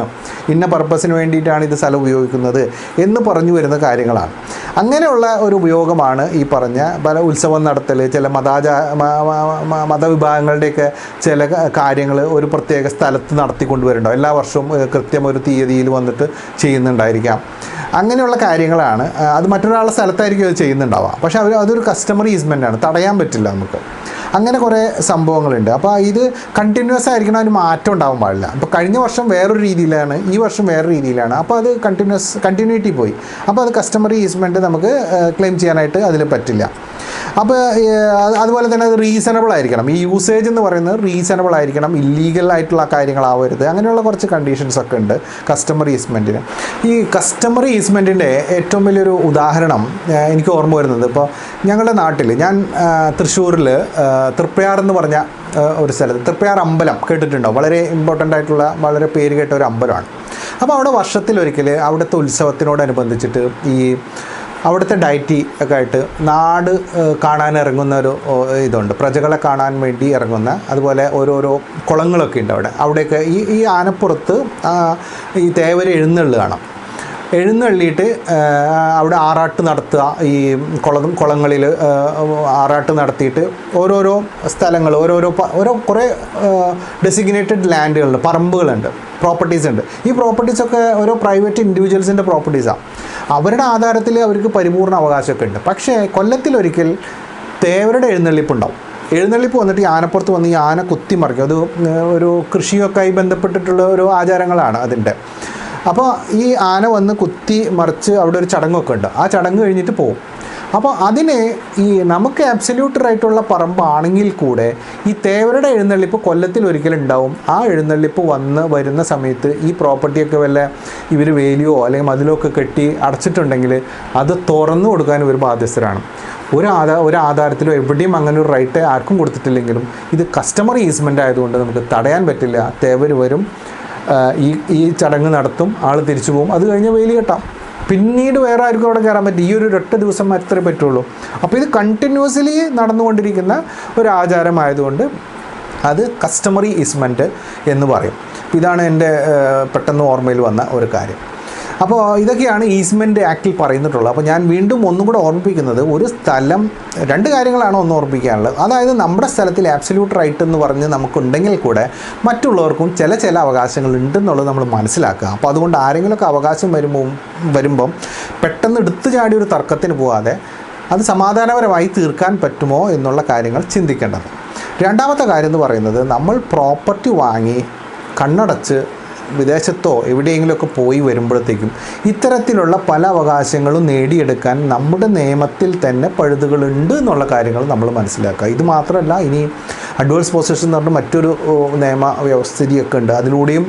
Speaker 1: ഇന്ന പർപ്പസിന് വേണ്ടിയിട്ടാണ് ഇത് സ്ഥലം ഉപയോഗിക്കുന്നത് എന്ന് പറഞ്ഞു വരുന്ന കാര്യങ്ങളാണ്. അങ്ങനെയുള്ള ഒരു ഉപയോഗമാണ് ഈ പറഞ്ഞ പല ഉത്സവം നടത്തൽ ചില മതാചാ മതവിഭാഗങ്ങളുടെയൊക്കെ ചില കാര്യങ്ങൾ ഒരു പ്രത്യേക സ്ഥലത്ത് നടത്തിക്കൊണ്ടുവരുന്നുണ്ടോ. എല്ലാ വർഷവും കൃത്യം ഒരു തീയതിയിൽ വന്നിട്ട് ചെയ്യുന്നുണ്ടായിരിക്കാം. അങ്ങനെയുള്ള കാര്യങ്ങളാണ്. അത് മറ്റൊരാളുടെ സ്ഥലത്തായിരിക്കും അത് ചെയ്യുന്നുണ്ടാവുക. പക്ഷേ അവർ അതൊരു കസ്റ്റമർ ഈസ്മെന്റ് ആണ്. തടയാൻ പറ്റില്ല നമുക്ക്. അങ്ങനെ കുറേ സംഭവങ്ങളുണ്ട്. അപ്പോൾ ഇത് കണ്ടിന്യൂസ് ആയിരിക്കണം അതിന് മാറ്റം ഉണ്ടാവാൻ പാടില്ല. അപ്പോൾ കഴിഞ്ഞ വർഷം വേറൊരു രീതിയിലാണ് ഈ വർഷം വേറെ രീതിയിലാണ്. അപ്പോൾ അത് കണ്ടിന്യൂസ് കണ്ടിന്യൂറ്റി പോയി. അപ്പോൾ അത് കസ്റ്റമർ ഈസ്മെന്റ് നമുക്ക് ക്ലെയിം ചെയ്യാനായിട്ട് അതിൽ പറ്റില്ല. അപ്പോൾ അതുപോലെ തന്നെ അത് റീസണബിൾ ആയിരിക്കണം. ഈ യൂസേജ് എന്ന് പറയുന്നത് റീസണബിൾ ആയിരിക്കണം. ഇല്ലീഗൽ ആയിട്ടുള്ള കാര്യങ്ങളാവരുത്. അങ്ങനെയുള്ള കുറച്ച് കണ്ടീഷൻസ് ഒക്കെ ഉണ്ട് കസ്റ്റമർ ഈസ്മെന്റിന് ഈ കസ്റ്റമർ ഈസ്മെന്റിന്റെ ഏറ്റവും വലിയൊരു ഉദാഹരണം എനിക്ക് ഓർമ്മ വരുന്നത് ഇപ്പോൾ ഞങ്ങളുടെ നാട്ടിൽ ഞാൻ തൃശ്ശൂരിൽ തൃപ്പയാർ എന്ന് പറഞ്ഞ ഒരു സ്ഥലത്ത് തൃപ്പയാർ അമ്പലം കേട്ടിട്ടുണ്ടോ? വളരെ ഇമ്പോർട്ടന്റ് ആയിട്ടുള്ള വളരെ പേര് കേട്ട ഒരു അമ്പലമാണ്. അപ്പോൾ അവിടെ വർഷത്തിലൊരിക്കൽ അവിടുത്തെ ഉത്സവത്തിനോടനുബന്ധിച്ചിട്ട് ഈ അവിടുത്തെ ഡയറ്റി ഒക്കെ ആയിട്ട് നാട് കാണാൻ ഇറങ്ങുന്ന ഒരു ഇതുണ്ട്. പ്രജകളെ കാണാൻ വേണ്ടി ഇറങ്ങുന്ന അതുപോലെ ഓരോരോ കുളങ്ങളൊക്കെ ഉണ്ട് അവിടെ. അവിടെയൊക്കെ ഈ ഈ ആനപ്പുറത്ത് ഈ തേവര എഴുന്നള്ളി കാണാം. എഴുന്നള്ളിയിട്ട് അവിടെ ആറാട്ട് നടത്തുക ഈ കുളം കുളങ്ങളിൽ ആറാട്ട് നടത്തിയിട്ട് ഓരോരോ സ്ഥലങ്ങൾ ഓരോരോ ഓരോ കുറേ ഡെസിഗ്നേറ്റഡ് ലാൻഡുകളുണ്ട് പറമ്പുകളുണ്ട് പ്രോപ്പർട്ടീസ് ഉണ്ട്. ഈ പ്രോപ്പർട്ടീസൊക്കെ ഓരോ പ്രൈവറ്റ് ഇൻഡിവിജ്വൽസിന്റെ പ്രോപ്പർട്ടീസാണ് അവരുടെ ആധാരത്തിൽ അവർക്ക് പരിപൂർണ അവകാശമൊക്കെ ഉണ്ട്. പക്ഷേ കൊല്ലത്തിലൊരിക്കൽ തേവരുടെ എഴുന്നള്ളിപ്പുണ്ടാവും. എഴുന്നള്ളിപ്പ് വന്നിട്ട് ഈ ആനപ്പുറത്ത് വന്ന് ഈ ആന കുത്തിമറിക്കും അത് ഒരു കൃഷിയൊക്കെ ആയി ബന്ധപ്പെട്ടിട്ടുള്ള ഒരു ആചാരങ്ങളാണ് അതിന്റെ. അപ്പോൾ ഈ ആന വന്ന് കുത്തി മറിച്ച് അവിടെ ഒരു ചടങ്ങൊക്കെ ഉണ്ട്. ആ ചടങ്ങ് കഴിഞ്ഞിട്ട് പോകും അപ്പോൾ അതിന് ഈ നമുക്ക് ആബ്സല്യൂട്ടറായിട്ടുള്ള പറമ്പാണെങ്കിൽ കൂടെ ഈ തേവരുടെ എഴുന്നള്ളിപ്പ് കൊല്ലത്തിൽ ഒരിക്കലും ഉണ്ടാവും. ആ എഴുന്നള്ളിപ്പ് വന്ന് വരുന്ന സമയത്ത് ഈ പ്രോപ്പർട്ടിയൊക്കെ വല്ല ഇവർ വേലിയോ അല്ലെങ്കിൽ മതിലോ ഒക്കെ കെട്ടി അടച്ചിട്ടുണ്ടെങ്കിൽ അത് തുറന്നു കൊടുക്കാൻ ഒരു ബാധ്യസ്ഥരാണ്. ഒരു ആധാ ഒരു ആധാരത്തിലോ എവിടെയും അങ്ങനെ ഒരു റൈറ്റ് ആർക്കും കൊടുത്തിട്ടില്ലെങ്കിലും ഇത് കസ്റ്റമർ ഈസ്മെന്റ് ആയതുകൊണ്ട് നമുക്ക് തടയാൻ പറ്റില്ല. തേവർ വരും ഈ ഈ ചടങ്ങ് നടത്തും ആൾ തിരിച്ചു പോകും. അത് കഴിഞ്ഞ് വെയിൽ കെട്ടാം. പിന്നീട് വേറെ ആർക്കും അവിടെ കയറാൻ പറ്റും ഈ ഒരു ഒരൊറ്റ ദിവസം മാത്രമേ പറ്റുള്ളൂ. അപ്പോൾ ഇത് കണ്ടിന്യൂസ്ലി നടന്നുകൊണ്ടിരിക്കുന്ന ഒരു ആചാരമായതുകൊണ്ട് അത് കസ്റ്റമറി ഈസ്മെന്റ് എന്ന് പറയും. ഇതാണ് എന്റെ പെട്ടെന്ന് ഓർമ്മയിൽ വന്ന ഒരു കാര്യം. അപ്പോൾ ഇതൊക്കെയാണ് ഈസ്മെന്റ് ആക്റ്റിൽ പറയുന്നിട്ടുള്ളത്. അപ്പോൾ ഞാൻ വീണ്ടും ഒന്നും കൂടെ ഓർമ്മിപ്പിക്കുന്നത് ഒരു സ്ഥലം രണ്ട് കാര്യങ്ങളാണ് ഒന്ന് ഓർമ്മിപ്പിക്കാനുള്ളത്. അതായത് നമ്മുടെ സ്ഥലത്തിൽ ആബ്സല്യൂട്ട് റൈറ്റ് എന്ന് പറഞ്ഞ് നമുക്കുണ്ടെങ്കിൽ കൂടെ മറ്റുള്ളവർക്കും ചില ചില അവകാശങ്ങൾ ഉണ്ടെന്നുള്ളത് നമ്മൾ മനസ്സിലാക്കുക. അപ്പോൾ അതുകൊണ്ട് ആരെങ്കിലുമൊക്കെ അവകാശം വരുമ്പോൾ വരുമ്പം പെട്ടെന്ന് എടുത്തു ചാടി ഒരു തർക്കത്തിന് പോകാതെ അത് സമാധാനപരമായി തീർക്കാൻ പറ്റുമോ എന്നുള്ള കാര്യങ്ങൾ ചിന്തിക്കേണ്ടത്. രണ്ടാമത്തെ കാര്യം എന്ന് പറയുന്നത് നമ്മൾ പ്രോപ്പർട്ടി വാങ്ങി കണ്ണടച്ച് വിദേശത്തോ എവിടെയെങ്കിലുമൊക്കെ പോയി വരുമ്പോഴത്തേക്കും ഇത്തരത്തിലുള്ള പല അവകാശങ്ങളും നേടിയെടുക്കാൻ നമ്മുടെ നിയമത്തിൽ തന്നെ പഴുതുകളുണ്ട് എന്നുള്ള കാര്യങ്ങൾ നമ്മൾ മനസ്സിലാക്കുക. ഇത് മാത്രമല്ല ഇനി അഡ്വാൻസ് പൊസിഷൻ എന്ന് പറഞ്ഞ മറ്റൊരു നിയമ വ്യവസ്ഥിതിയൊക്കെ ഉണ്ട്. അതിലൂടെയും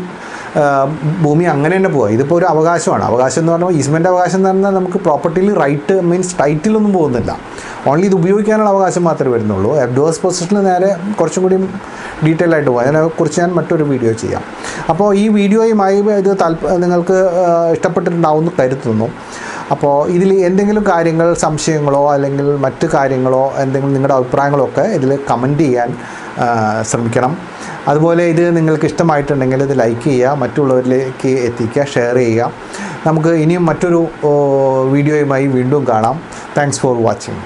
Speaker 1: ഭൂമി അങ്ങനെ തന്നെ പോവുക. ഇതിപ്പോൾ ഒരു അവകാശമാണ്. അവകാശം എന്ന് പറഞ്ഞാൽ ഈസ്മെന്റ് അവകാശം എന്ന് പറഞ്ഞാൽ നമുക്ക് പ്രോപ്പർട്ടിയിൽ റൈറ്റ് മീൻസ് ടൈറ്റിലൊന്നും പോകുന്നില്ല. ഓൺലി ഇത് ഉപയോഗിക്കാനുള്ള അവകാശം മാത്രമേ വരുന്നുള്ളൂ. അഡ്വേഴ്സ് പൊസിഷനിൽ നേരെ കുറച്ചും കൂടി ഡീറ്റെയിൽ ആയിട്ട് പോകും. അതിനെക്കുറിച്ച് ഞാൻ മറ്റൊരു വീഡിയോ ചെയ്യാം. അപ്പോൾ ഈ വീഡിയോയുമായി ഇത് താല്പ നിങ്ങൾക്ക് ഇഷ്ടപ്പെട്ടിട്ടുണ്ടാവും എന്ന് കരുതുന്നു. അപ്പോൾ ഇതിൽ എന്തെങ്കിലും കാര്യങ്ങൾ സംശയങ്ങളോ അല്ലെങ്കിൽ മറ്റ് കാര്യങ്ങളോ എന്തെങ്കിലും നിങ്ങളുടെ അഭിപ്രായങ്ങളോ ഒക്കെ ഇതിൽ കമന്റ് ചെയ്യാൻ ശ്രമിക്കണം. അതുപോലെ ഇത് നിങ്ങൾക്ക് ഇഷ്ടമായിട്ടുണ്ടെങ്കിൽ ഇത് ലൈക്ക് ചെയ്യുക മറ്റുള്ളവരിലേക്ക് എത്തിക്കുക ഷെയർ ചെയ്യുക. നമുക്ക് ഇനിയും മറ്റൊരു വീഡിയോയുമായി വീണ്ടും കാണാം. Thanks for watching